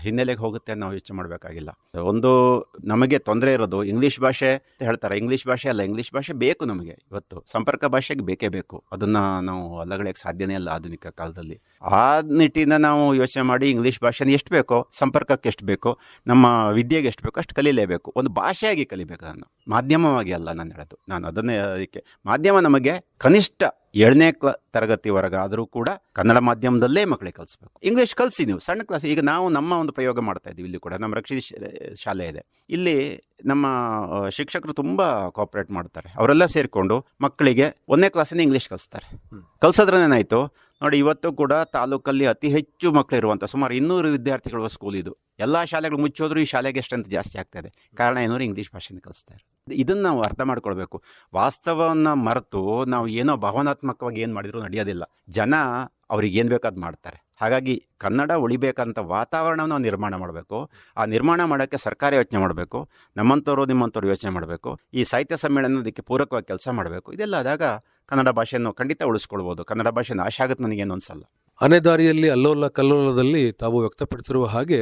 ಹಿನ್ನೆಲೆಗೆ ಹೋಗುತ್ತೆ ನಾವು ಯೋಚನೆ ಮಾಡಬೇಕಾಗಿಲ್ಲ. ಒಂದು, ನಮಗೆ ತೊಂದರೆ ಇರೋದು ಇಂಗ್ಲೀಷ್ ಭಾಷೆ ಅಂತ ಹೇಳ್ತಾರೆ. ಇಂಗ್ಲೀಷ್ ಭಾಷೆ ಅಲ್ಲ. ಇಂಗ್ಲೀಷ್ ಭಾಷೆ ಬೇಕು ನಮಗೆ ಇವತ್ತು. ಸಂಪರ್ಕ ಭಾಷೆಗೆ ಬೇಕೇ ಬೇಕು. ಅದನ್ನು ನಾವು ಅಲ್ಲಗಳಿಗೆ ಸಾಧ್ಯನೇ ಇಲ್ಲ ಆಧುನಿಕ ಕಾಲದಲ್ಲಿ. ಆ ನಿಟ್ಟಿನ ನಾವು ಯೋಚನೆ ಮಾಡಿ ಇಂಗ್ಲೀಷ್ ಭಾಷೆನ ಎಷ್ಟು ಬೇಕೋ, ಸಂಪರ್ಕಕ್ಕೆ ಎಷ್ಟು ಬೇಕೋ, ನಮ್ಮ ವಿದ್ಯೆಗೆ ಎಷ್ಟು ಬೇಕೋ ಅಷ್ಟು ಕಲೀಲೇಬೇಕು. ಒಂದು ಭಾಷೆಯಾಗಿ ಕಲಿಬೇಕು ನಾನು ಮಾಧ್ಯಮವಾಗಿ ಅಲ್ಲ ನಾನು ಹೇಳೋದು. ನಾನು ಅದನ್ನೇ ಅದಕ್ಕೆ ಮಾಧ್ಯಮ ನಮಗೆ ಕನಿಷ್ಠ ಏಳನೇ ಕ್ಲ ತರಗತಿವರೆಗೆ ಆದರೂ ಕೂಡ ಕನ್ನಡ ಮಾಧ್ಯಮದಲ್ಲೇ ಮಕ್ಕಳಿಗೆ ಕಲಿಸ್ಬೇಕು. ಇಂಗ್ಲೀಷ್ ಕಲಿಸಿ ನೀವು. ಸಣ್ಣ ಕ್ಲಾಸ್ ಈಗ ನಾವು ನಮ್ಮ ಒಂದು ಪ್ರಯೋಗ ಮಾಡ್ತಾ ಇದ್ದೀವಿ ಇಲ್ಲಿ ಕೂಡ. ನಮ್ಮ ರಕ್ಷಿತ ಶಾಲೆ ಇದೆ. ಇಲ್ಲಿ ನಮ್ಮ ಶಿಕ್ಷಕರು ತುಂಬ ಕೋಆಪ್ರೇಟ್ ಮಾಡ್ತಾರೆ. ಅವರೆಲ್ಲ ಸೇರಿಕೊಂಡು ಮಕ್ಕಳಿಗೆ ಒಂದನೇ ಕ್ಲಾಸಿಂದ ಇಂಗ್ಲೀಷ್ ಕಲಿಸ್ತಾರೆ. ಕಲ್ಸೋದ್ರೇನಾಯಿತು ನೋಡಿ, ಇವತ್ತು ಕೂಡ ತಾಲೂಕಲ್ಲಿ ಅತಿ ಹೆಚ್ಚು ಮಕ್ಕಳು ಇರುವಂಥ ಸುಮಾರು ಇನ್ನೂರು ವಿದ್ಯಾರ್ಥಿಗಳು ಸ್ಕೂಲ್ ಇದು. ಎಲ್ಲ ಶಾಲೆಗಳು ಮುಚ್ಚೋದ್ರೂ ಈ ಶಾಲೆಗೆ ಎಷ್ಟಂತ ಜಾಸ್ತಿ ಆಗ್ತಾ ಇದೆ. ಕಾರಣ ಏನಂದ್ರೆ ಇಂಗ್ಲೀಷ್ ಭಾಷೆನ ಕಲಿಸ್ತಾರೆ ಇದನ್ನು ನಾವು ಅರ್ಥ ಮಾಡ್ಕೊಳ್ಬೇಕು. ವಾಸ್ತವವನ್ನು ಮರೆತು ನಾವು ಏನೋ ಭಾವನಾತ್ಮಕವಾಗಿ ಏನು ಮಾಡಿದರೂ ನಡೆಯೋದಿಲ್ಲ. ಜನ ಅವ್ರಿಗೆ ಏನು ಬೇಕಾದ್ ಮಾಡ್ತಾರೆ. ಹಾಗಾಗಿ ಕನ್ನಡ ಉಳಿಬೇಕಂತ ವಾತಾವರಣವನ್ನು ನಿರ್ಮಾಣ ಮಾಡಬೇಕು. ಆ ನಿರ್ಮಾಣ ಮಾಡೋಕ್ಕೆ ಸರ್ಕಾರ ಯೋಚನೆ ಮಾಡಬೇಕು. ನಮ್ಮಂಥವ್ರು ನಿಮ್ಮಂಥವ್ರು ಯೋಚನೆ ಮಾಡಬೇಕು. ಈ ಸಾಹಿತ್ಯ ಸಮ್ಮೇಳನ ಅದಕ್ಕೆ ಪೂರಕವಾಗಿ ಕೆಲಸ ಮಾಡಬೇಕು. ಇದೆಲ್ಲ ಆದಾಗ ಕನ್ನಡ ಭಾಷೆಯನ್ನು ಖಂಡಿತ ಉಳಿಸ್ಕೊಳ್ಬೋದು. ಕನ್ನಡ ಭಾಷೆ ನಾಶ ಆಗುತ್ತೆ ನನಗೇನು ಅನಿಸಲ್ಲ. ಅನೆದಾರಿಯಲ್ಲಿ ಅಲ್ಲೋಲ ಕಲ್ಲೋಲದಲ್ಲಿ ತಾವು ವ್ಯಕ್ತಪಡಿಸಿರುವ ಹಾಗೆ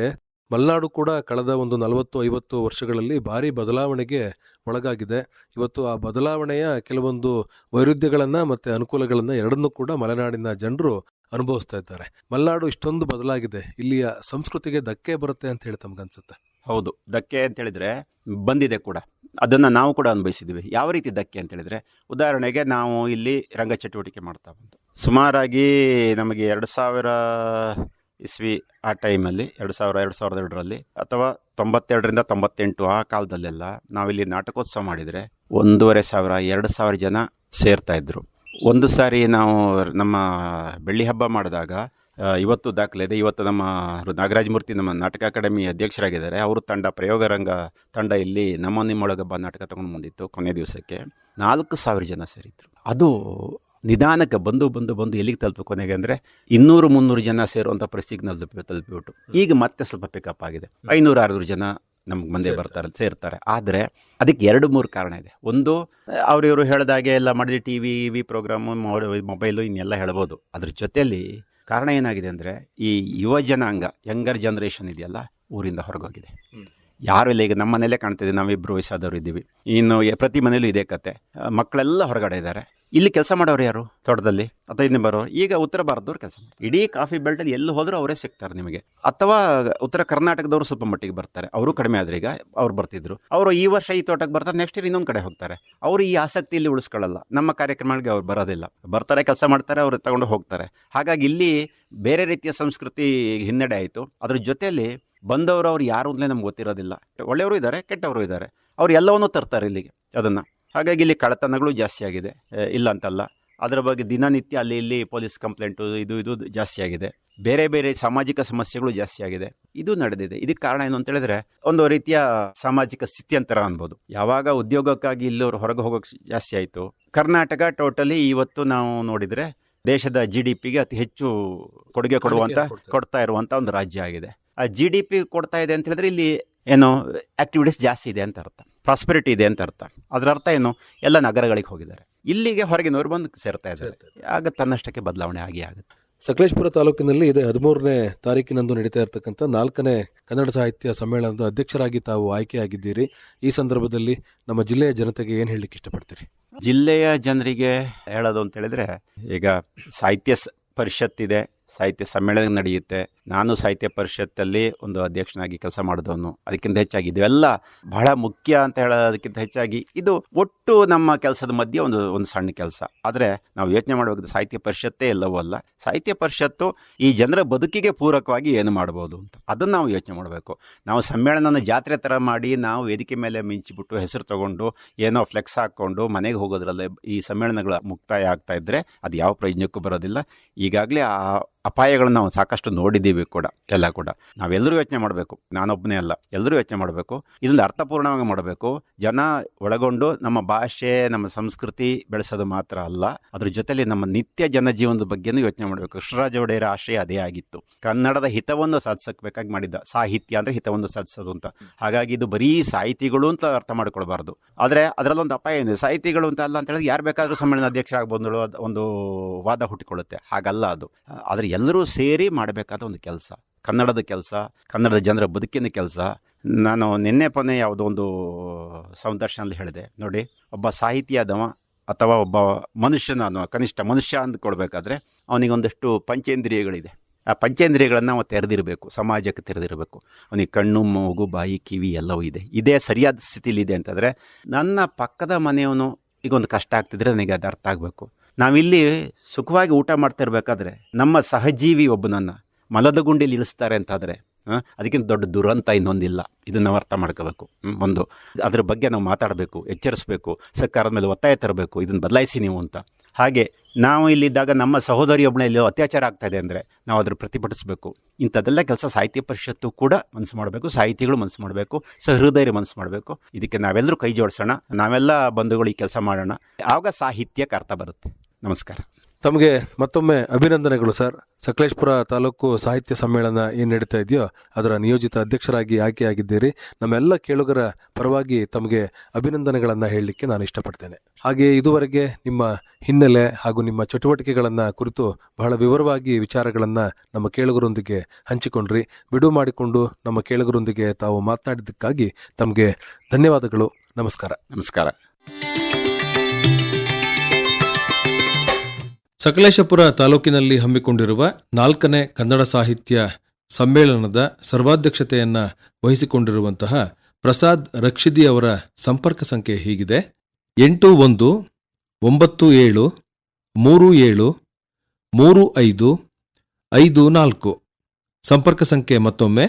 ಮಲೆನಾಡು ಕೂಡ ಕಳೆದ ಒಂದು ನಲವತ್ತು, ಐವತ್ತು ವರ್ಷಗಳಲ್ಲಿ ಭಾರಿ ಬದಲಾವಣೆಗೆ ಒಳಗಾಗಿದೆ. ಇವತ್ತು ಆ ಬದಲಾವಣೆಯ ಕೆಲವೊಂದು ವೈರುಧ್ಯಗಳನ್ನು ಮತ್ತು ಅನುಕೂಲಗಳನ್ನು ಎರಡನ್ನೂ ಕೂಡ ಮಲೆನಾಡಿನ ಜನರು ಅನುಭವಿಸ್ತಾ ಇದ್ದಾರೆ. ಮಲೆನಾಡು ಇಷ್ಟೊಂದು ಬದಲಾಗಿದೆ. ಇಲ್ಲಿಯ ಸಂಸ್ಕೃತಿಗೆ ಧಕ್ಕೆ ಬರುತ್ತೆ ಅಂತ ಹೇಳಿ ತಮ್ಗನ್ಸುತ್ತೆ ಹೌದು. ಧಕ್ಕೆ ಅಂತ ಹೇಳಿದ್ರೆ ಬಂದಿದೆ ಕೂಡ. ಅದನ್ನು ನಾವು ಕೂಡ ಅನುಭವಿಸಿದ್ವಿ. ಯಾವ ರೀತಿ ಧಕ್ಕೆ ಅಂತ ಹೇಳಿದ್ರೆ, ಉದಾಹರಣೆಗೆ ನಾವು ಇಲ್ಲಿ ರಂಗ ಚಟುವಟಿಕೆ ಮಾಡ್ತಾ ಬಂತು ಸುಮಾರಾಗಿ ನಮಗೆ ಎರಡು ಸಾವಿರ ಇಸ್ವಿ ಆ ಟೈಮಲ್ಲಿ, ಎರಡು ಸಾವಿರ, ಎರಡು ಸಾವಿರದ ಎರಡರಲ್ಲಿ, ಅಥವಾ ತೊಂಬತ್ತೆರಡರಿಂದ ತೊಂಬತ್ತೆಂಟು ಆ ಕಾಲದಲ್ಲೆಲ್ಲ ನಾವಿಲ್ಲಿ ನಾಟಕೋತ್ಸವ ಮಾಡಿದರೆ ಒಂದೂವರೆ ಸಾವಿರ, ಎರಡು ಸಾವಿರ ಜನ ಸೇರ್ತಾ ಇದ್ದರು ಒಂದು ಸಾರಿ ನಾವು ನಮ್ಮ ಬೆಳ್ಳಿ ಹಬ್ಬ ಮಾಡಿದಾಗ ಇವತ್ತು ದಾಖಲೆ ಇದೆ. ಇವತ್ತು ನಮ್ಮ ನಾಗರಾಜ ಮೂರ್ತಿ ನಮ್ಮ ನಾಟಕ ಅಕಾಡೆಮಿ ಅಧ್ಯಕ್ಷರಾಗಿದ್ದಾರೆ. ಅವರು ತಂಡ, ಪ್ರಯೋಗರಂಗ ತಂಡ ಇಲ್ಲಿ ನಮ್ಮ ನಿಮ್ಮೊಳಗಬ್ಬ ನಾಟಕ ತಗೊಂಡು ಬಂದಿತ್ತು ಕೊನೆ ದಿವಸಕ್ಕೆ. ನಾಲ್ಕು ಸಾವಿರ ಜನ ಸೇರಿದ್ರು. ಅದು ನಿಧಾನಕ್ಕೆ ಬಂದು ಬಂದು ಬಂದು ಎಲ್ಲಿಗೆ ತಲುಪು ಕೊನೆಗೆ ಅಂದರೆ ಇನ್ನೂರು ಮುನ್ನೂರು ಜನ ಸೇರುವಂಥ ಪರಿಸ್ಥಿತಿಗೆ ತಲುಪಿ ತಲುಪಿಬಿಟ್ಟು. ಈಗ ಮತ್ತೆ ಸ್ವಲ್ಪ ಪಿಕಪ್ ಆಗಿದೆ. ಐನೂರು ಆರುನೂರು ಜನ ನಮ್ಗೆ ಮುಂದೆ. ಬರ್ತಾರೆ ಸೇರ್ತಾರೆ. ಆದರೆ ಅದಕ್ಕೆ ಎರಡು ಮೂರು ಕಾರಣ ಇದೆ. ಒಂದು ಅವರಿವರು ಹೇಳಿದಾಗೆ ಎಲ್ಲ ಮಾಡಿದ್ರೆ T V V programme mobile ಇನ್ನೆಲ್ಲ ಹೇಳ್ಬೋದು. ಅದ್ರ ಜೊತೆಯಲ್ಲಿ ಕಾರಣ ಏನಾಗಿದೆ ಅಂದರೆ ಈ ಯುವ ಜನಾಂಗ ಯಂಗರ್ ಜನ್ರೇಷನ್ ಇದೆಯಲ್ಲ ಊರಿಂದ ಹೊರಗೋಗಿದೆ. ಯಾರು ಇಲ್ಲ ಈಗ ನಮ್ಮ ಮನೇಲೇ ಕಾಣ್ತಿದೆ ನಾವಿಬ್ಬರು ವಯಸ್ಸಾದವರು ಇದ್ದೀವಿ. ಇನ್ನು ಪ್ರತಿ ಮನೇಲೂ ಇದೇ ಕತೆ. ಮಕ್ಕಳೆಲ್ಲ ಹೊರಗಡೆ ಇದ್ದಾರೆ. ಇಲ್ಲಿ ಕೆಲಸ ಮಾಡೋರು ಯಾರು? ತೋಟದಲ್ಲಿ? ಅಥವಾ ಇನ್ನು ಬರೋರು ಈಗ ಉತ್ತರ ಭಾರತದವ್ರು ಕೆಲಸ ಮಾಡ್ತಾರೆ. ಇಡೀ ಕಾಫಿ ಬೆಲ್ಟಲ್ಲಿ ಎಲ್ಲಿ ಹೋದರೂ ಅವರೇ ಸಿಗ್ತಾರೆ ನಿಮಗೆ. ಅಥವಾ ಉತ್ತರ ಕರ್ನಾಟಕದವರು ಸ್ವಲ್ಪ ಮಟ್ಟಿಗೆ ಬರ್ತಾರೆ. ಅವರು ಕಡಿಮೆ ಆದ್ರೆ ಈಗ ಅವ್ರು ಬರ್ತಿದ್ರು. ಅವರು ಈ ವರ್ಷ ಈ ತೋಟಕ್ಕೆ ಬರ್ತಾರೆ ನೆಕ್ಸ್ಟ್ ಇಯರ್ ಇನ್ನೊಂದು ಕಡೆ ಹೋಗ್ತಾರೆ. ಅವರು ಈ ಆಸಕ್ತಿ ಇಲ್ಲಿ ಉಳಿಸ್ಕೊಳ್ಳಲ್ಲ. ನಮ್ಮ ಕಾರ್ಯಕ್ರಮಗಳಿಗೆ ಅವ್ರು ಬರೋದಿಲ್ಲ. ಬರ್ತಾರೆ, ಕೆಲಸ ಮಾಡ್ತಾರೆ, ಅವ್ರು ತಗೊಂಡು ಹೋಗ್ತಾರೆ. ಹಾಗಾಗಿ ಇಲ್ಲಿ ಬೇರೆ ರೀತಿಯ ಸಂಸ್ಕೃತಿ ಹಿನ್ನಡೆ ಆಯಿತು. ಅದ್ರ ಜೊತೆಯಲ್ಲಿ ಬಂದವರು ಅವ್ರು ಯಾರು ಅಂತಲೇ ನಮ್ಗೆ ಗೊತ್ತಿರೋದಿಲ್ಲ. ಒಳ್ಳೆಯವರು ಇದ್ದಾರೆ ಕೆಟ್ಟವರು ಇದ್ದಾರೆ. ಅವ್ರು ಎಲ್ಲವನ್ನೂ ತರ್ತಾರೆ ಇಲ್ಲಿಗೆ ಅದನ್ನು. ಹಾಗಾಗಿ ಇಲ್ಲಿ ಕಳ್ಳತನಗಳು ಜಾಸ್ತಿ ಆಗಿದೆ. ಇಲ್ಲ ಅಂತಲ್ಲ. ಅದರ ಬಗ್ಗೆ ದಿನನಿತ್ಯ ಅಲ್ಲಿ ಇಲ್ಲಿ ಪೊಲೀಸ್ ಕಂಪ್ಲೇಂಟು ಇದು ಇದು ಜಾಸ್ತಿ ಆಗಿದೆ. ಬೇರೆ ಬೇರೆ ಸಾಮಾಜಿಕ ಸಮಸ್ಯೆಗಳು ಜಾಸ್ತಿ ಆಗಿದೆ. ಇದು ನಡೆದಿದೆ. ಇದಕ್ಕೆ ಕಾರಣ ಏನು ಅಂತ ಹೇಳಿದ್ರೆ ಒಂದು ರೀತಿಯ ಸಾಮಾಜಿಕ ಸ್ಥಿತ್ಯಂತರ ಅನ್ಬೋದು. ಯಾವಾಗ ಉದ್ಯೋಗಕ್ಕಾಗಿ ಇಲ್ಲವರು ಹೊರಗೆ ಹೋಗೋಕೆ ಜಾಸ್ತಿ ಆಯಿತು. ಕರ್ನಾಟಕ ಟೋಟಲಿ ಇವತ್ತು ನಾವು ನೋಡಿದರೆ ದೇಶದ ಜಿ ಡಿ ಪಿಗೆ ಅತಿ ಹೆಚ್ಚು ಕೊಡುಗೆ ಕೊಡುವಂಥ ಕೊಡ್ತಾ ಇರುವಂಥ ಒಂದು ರಾಜ್ಯ ಆಗಿದೆ. ಜಿ ಡಿ ಪಿ ಕೊಡ್ತಾ ಇದೆ ಅಂತ ಹೇಳಿದ್ರೆ ಇಲ್ಲಿ ಏನು ಆಕ್ಟಿವಿಟೀಸ್ ಜಾಸ್ತಿ ಇದೆ ಅಂತ ಅರ್ಥ. ಪ್ರಾಸ್ಪೆರಿಟಿ ಇದೆ ಅಂತ ಅರ್ಥ. ಅದರ ಅರ್ಥ ಏನು? ಎಲ್ಲ ನಗರಗಳಿಗೆ ಹೋಗಿದ್ದಾರೆ. ಇಲ್ಲಿಗೆ ಹೊರಗಿನವರು ಬಂದು ಸೇರ್ತಾ ಇದ್ದಾರೆ. ಆಗ ತನ್ನಷ್ಟಕ್ಕೆ ಬದಲಾವಣೆ ಆಗಿ ಆಗುತ್ತೆ. ಸಕಲೇಶ್ಪುರ ತಾಲೂಕಿನಲ್ಲಿ ಇದೆ ಹದಿಮೂರನೇ ತಾರೀಕಿನಂದು ನಡೀತಾ ಇರತಕ್ಕಂಥ ನಾಲ್ಕನೇ ಕನ್ನಡ ಸಾಹಿತ್ಯ ಸಮ್ಮೇಳನದ ಅಧ್ಯಕ್ಷರಾಗಿ ತಾವು ಆಯ್ಕೆಯಾಗಿದ್ದೀರಿ. ಈ ಸಂದರ್ಭದಲ್ಲಿ ನಮ್ಮ ಜಿಲ್ಲೆಯ ಜನತೆಗೆ ಏನು ಹೇಳಲಿಕ್ಕೆ ಇಷ್ಟಪಡ್ತೀರಿ? ಜಿಲ್ಲೆಯ ಜನರಿಗೆ ಹೇಳೋದು ಅಂತ ಹೇಳಿದ್ರೆ ಈಗ ಸಾಹಿತ್ಯ ಪರಿಷತ್ ಇದೆ ಸಾಹಿತ್ಯ ಸಮ್ಮೇಳನ ನಡೆಯುತ್ತೆ. ನಾನು ಸಾಹಿತ್ಯ ಪರಿಷತ್ತಲ್ಲಿ ಒಂದು ಅಧ್ಯಕ್ಷನಾಗಿ ಕೆಲಸ ಮಾಡಿದವನು. ಅದಕ್ಕಿಂತ ಹೆಚ್ಚಾಗಿ ಇದೆಲ್ಲ ಬಹಳ ಮುಖ್ಯ ಅಂತ ಹೇಳೋದಕ್ಕಿಂತ ಹೆಚ್ಚಾಗಿ ಇದು ಒಟ್ಟು ನಮ್ಮ ಕೆಲಸದ ಮಧ್ಯೆ ಒಂದು ಒಂದು ಸಣ್ಣ ಕೆಲಸ. ಆದರೆ ನಾವು ಯೋಚನೆ ಮಾಡಬೇಕು ಸಾಹಿತ್ಯ ಪರಿಷತ್ತೇ ಎಲ್ಲವೂ ಅಲ್ಲ. ಸಾಹಿತ್ಯ ಪರಿಷತ್ತು ಈ ಜನರ ಬದುಕಿಗೆ ಪೂರಕವಾಗಿ ಏನು ಮಾಡ್ಬೋದು ಅಂತ ಅದನ್ನು ನಾವು ಯೋಚನೆ ಮಾಡಬೇಕು. ನಾವು ಸಮ್ಮೇಳನನ ಜಾತ್ರೆ ಥರ ಮಾಡಿ ನಾವು ವೇದಿಕೆ ಮೇಲೆ ಮಿಂಚಿಬಿಟ್ಟು ಹೆಸರು ತಗೊಂಡು ಏನೋ ಫ್ಲೆಕ್ಸ್ ಹಾಕ್ಕೊಂಡು ಮನೆಗೆ ಹೋಗೋದ್ರಲ್ಲೇ ಈ ಸಮ್ಮೇಳನಗಳ ಮುಕ್ತಾಯ ಆಗ್ತಾ ಇದ್ದರೆ ಅದು ಯಾವ ಪ್ರಯೋಜನಕ್ಕೂ ಬರೋದಿಲ್ಲ. ಈಗಾಗಲೇ ಆ ಅಪಾಯಗಳನ್ನ ನಾವು ಸಾಕಷ್ಟು ನೋಡಿದ್ದೀವಿ ಕೂಡ, ಎಲ್ಲ ಕೂಡ. ನಾವೆಲ್ಲರೂ ಯೋಚನೆ ಮಾಡಬೇಕು. ನಾನೊಬ್ಬನೇ ಅಲ್ಲ. ಎಲ್ಲರೂ ಯೋಚನೆ ಮಾಡಬೇಕು. ಇದನ್ನು ಅರ್ಥಪೂರ್ಣವಾಗಿ ಮಾಡಬೇಕು. ಜನ ಒಳಗೊಂಡು ನಮ್ಮ ಭಾಷೆ, ನಮ್ಮ ಸಂಸ್ಕೃತಿ ಬೆಳೆಸೋದು ಮಾತ್ರ ಅಲ್ಲ, ಅದ್ರ ಜೊತೆಯಲ್ಲಿ ನಮ್ಮ ನಿತ್ಯ ಜನಜೀವನದ ಬಗ್ಗೆನೂ ಯೋಚನೆ ಮಾಡಬೇಕು. ಕೃಷ್ಣರಾಜ ಒಡೆಯರ ಆಶಯ ಅದೇ ಆಗಿತ್ತು. ಕನ್ನಡದ ಹಿತವನ್ನು ಸಾಧಿಸಬೇಕಾಗಿ ಬೇಕಾಗಿ ಮಾಡಿದ್ದ. ಸಾಹಿತ್ಯ ಅಂದರೆ ಹಿತವನ್ನು ಸಾಧಿಸೋದು ಅಂತ. ಹಾಗಾಗಿ ಇದು ಬರೀ ಸಾಹಿತಿಗಳು ಅಂತ ಅರ್ಥ ಮಾಡ್ಕೊಳ್ಬಾರ್ದು. ಆದರೆ ಅದರಲ್ಲೊಂದು ಅಪಾಯ ಏನಿದೆ? ಸಾಹಿತಿಗಳು ಅಂತ ಅಲ್ಲ ಅಂತ ಹೇಳಿದ್ರೆ ಯಾರು ಬೇಕಾದರೂ ಸಮ್ಮೇಳನ ಅಧ್ಯಕ್ಷರಾಗಿ ಅದು ಒಂದು ವಾದ ಹುಟ್ಟಿಕೊಳ್ಳುತ್ತೆ. ಹಾಗಲ್ಲ ಅದು. ಆದರೆ ಎಲ್ಲರೂ ಸೇರಿ ಮಾಡಬೇಕಾದ ಒಂದು ಕೆಲಸ. ಕನ್ನಡದ ಕೆಲಸ, ಕನ್ನಡದ ಜನರ ಬದುಕಿನ ಕೆಲಸ. ನಾನು ನಿನ್ನೆ ಪೊನೆ ಯಾವುದೋ ಒಂದು ಸಂದರ್ಶನದಲ್ಲಿ ಹೇಳಿದೆ. ನೋಡಿ, ಒಬ್ಬ ಸಾಹಿತಿಯಾದವ ಅಥವಾ ಒಬ್ಬ ಮನುಷ್ಯನ ಕನಿಷ್ಠ ಮನುಷ್ಯ ಅಂದ್ಕೊಳ್ಬೇಕಾದ್ರೆ ಅವನಿಗೊಂದಷ್ಟು ಪಂಚೇಂದ್ರಿಯಗಳಿದೆ. ಆ ಪಂಚೇಂದ್ರಿಯಗಳನ್ನು ಅವ ತೆರೆದಿರಬೇಕು, ಸಮಾಜಕ್ಕೆ ತೆರೆದಿರಬೇಕು. ಅವನಿಗೆ ಕಣ್ಣು, ಮೂಗು, ಬಾಯಿ, ಕಿವಿ ಎಲ್ಲವೂ ಇದೆ. ಇದೇ ಸರಿಯಾದ ಸ್ಥಿತಿಲಿದೆ ಅಂತಂದರೆ ನನ್ನ ಪಕ್ಕದ ಮನೆಯವನು ಈಗ ಒಂದು ಕಷ್ಟ ಆಗ್ತಿದ್ರೆ ನನಗೆ ಅದು ಅರ್ಥ ಆಗಬೇಕು. ನಾವಿಲ್ಲಿ ಸುಖವಾಗಿ ಊಟ ಮಾಡ್ತಾ ಇರಬೇಕಾದ್ರೆ ನಮ್ಮ ಸಹಜೀವಿ ಒಬ್ಬನನ್ನು ಮಲದ ಗುಂಡಿಲಿ ಇಳಿಸ್ತಾರೆ ಅಂತಾದರೆ ಅದಕ್ಕಿಂತ ದೊಡ್ಡ ದುರಂತ ಇನ್ನೊಂದಿಲ್ಲ. ಇದನ್ನು ನಾವು ಅರ್ಥ ಮಾಡ್ಕೋಬೇಕು. ಒಂದು, ಅದ್ರ ಬಗ್ಗೆ ನಾವು ಮಾತಾಡಬೇಕು, ಎಚ್ಚರಿಸಬೇಕು, ಸರ್ಕಾರದ ಮೇಲೆ ಒತ್ತಾಯ ತರಬೇಕು, ಇದನ್ನು ಬದಲಾಯಿಸಿ ನೀವು ಅಂತ. ಹಾಗೆ ನಾವು ಇಲ್ಲಿದ್ದಾಗ ನಮ್ಮ ಸಹೋದರಿಯೊಬ್ಬನ ಇಲ್ಲಿ ಅತ್ಯಾಚಾರ ಆಗ್ತಾ ಇದೆ ಅಂದರೆ ನಾವು ಅದ್ರ ಪ್ರತಿಭಟಿಸಬೇಕು. ಇಂಥದ್ದೆಲ್ಲ ಕೆಲಸ ಸಾಹಿತ್ಯ ಪರಿಷತ್ತು ಕೂಡ ಮನಸ್ಸು ಮಾಡಬೇಕು, ಸಾಹಿತಿಗಳು ಮನಸ್ಸು ಮಾಡಬೇಕು, ಸಹೃದಯರು ಮನಸ್ಸು ಮಾಡಬೇಕು. ಇದಕ್ಕೆ ನಾವೆಲ್ಲರೂ ಕೈ ಜೋಡಿಸೋಣ, ನಾವೆಲ್ಲ ಬಂಧುಗಳು ಈ ಕೆಲಸ ಮಾಡೋಣ. ಆವಾಗ ಸಾಹಿತ್ಯಕ್ಕೆ ಅರ್ಥ ಬರುತ್ತೆ. ನಮಸ್ಕಾರ. ತಮಗೆ ಮತ್ತೊಮ್ಮೆ ಅಭಿನಂದನೆಗಳು ಸರ್. ಸಕಲೇಶ್ಪುರ ತಾಲೂಕು ಸಾಹಿತ್ಯ ಸಮ್ಮೇಳನ ಏನು ನಡೀತಾ ಇದೆಯೋ ಅದರ ನಿಯೋಜಿತ ಅಧ್ಯಕ್ಷರಾಗಿ ಆಯ್ಕೆಯಾಗಿದ್ದೀರಿ ನಮ್ಮೆಲ್ಲ ಕೇಳುಗರ ಪರವಾಗಿ ತಮಗೆ ಅಭಿನಂದನೆಗಳನ್ನು ಹೇಳಲಿಕ್ಕೆ ನಾನು ಇಷ್ಟಪಡ್ತೇನೆ. ಹಾಗೆ ಇದುವರೆಗೆ ನಿಮ್ಮ ಹಿನ್ನೆಲೆ ಹಾಗೂ ನಿಮ್ಮ ಚಟುವಟಿಕೆಗಳನ್ನು ಕುರಿತು ಬಹಳ ವಿವರವಾಗಿ ವಿಚಾರಗಳನ್ನು ನಮ್ಮ ಕೇಳುಗರೊಂದಿಗೆ ಹಂಚಿಕೊಂಡ್ರಿ. ಬಿಡುವು ಮಾಡಿಕೊಂಡು ನಮ್ಮ ಕೇಳುಗರೊಂದಿಗೆ ತಾವು ಮಾತನಾಡಿದ್ದಕ್ಕಾಗಿ ತಮಗೆ ಧನ್ಯವಾದಗಳು. ನಮಸ್ಕಾರ. ನಮಸ್ಕಾರ. ಸಕಲೇಶಪುರ ತಾಲೂಕಿನಲ್ಲಿ ಹಮ್ಮಿಕೊಂಡಿರುವ ನಾಲ್ಕನೇ ಕನ್ನಡ ಸಾಹಿತ್ಯ ಸಮ್ಮೇಳನದ ಸರ್ವಾಧ್ಯಕ್ಷತೆಯನ್ನ ವಹಿಸಿಕೊಂಡಿರುವಂತಹ ಪ್ರಸಾದ್ ರಕ್ಷಿದಿ ಅವರ ಸಂಪರ್ಕ ಸಂಖ್ಯೆ ಹೀಗಿದೆ. ಎಂಟು ಒಂದು, ಒಂಬತ್ತು ಏಳು, ಮೂರು ಏಳು, ಮೂರು ಐದು ಐದು ನಾಲ್ಕು. ಸಂಪರ್ಕ ಸಂಖ್ಯೆ ಮತ್ತೊಮ್ಮೆ.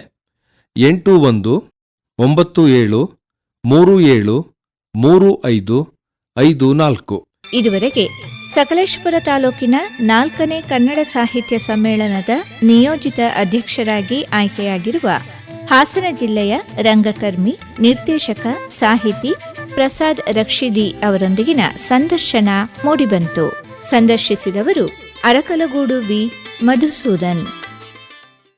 ಎಂಟು ಒಂದು, ಒಂಬತ್ತು ಏಳು, ಮೂರು ಏಳು, ಮೂರು ಐದು ಐದು ನಾಲ್ಕು. ಇದುವರೆಗೆ ಸಕಲೇಶ್ಪುರ ತಾಲೂಕಿನ ನಾಲ್ಕನೇ ಕನ್ನಡ ಸಾಹಿತ್ಯ ಸಮ್ಮೇಳನದ ನಿಯೋಜಿತ ಅಧ್ಯಕ್ಷರಾಗಿ ಆಯ್ಕೆಯಾಗಿರುವ ಹಾಸನ ಜಿಲ್ಲೆಯ ರಂಗಕರ್ಮಿ, ನಿರ್ದೇಶಕ, ಸಾಹಿತಿ ಪ್ರಸಾದ್ ರಕ್ಷಿದಿ ಅವರೊಂದಿಗಿನ ಸಂದರ್ಶನ ಮೂಡಿಬಂತು. ಸಂದರ್ಶಿಸಿದವರು ಅರಕಲಗೂಡು ವಿ. ಮಧುಸೂದನ್.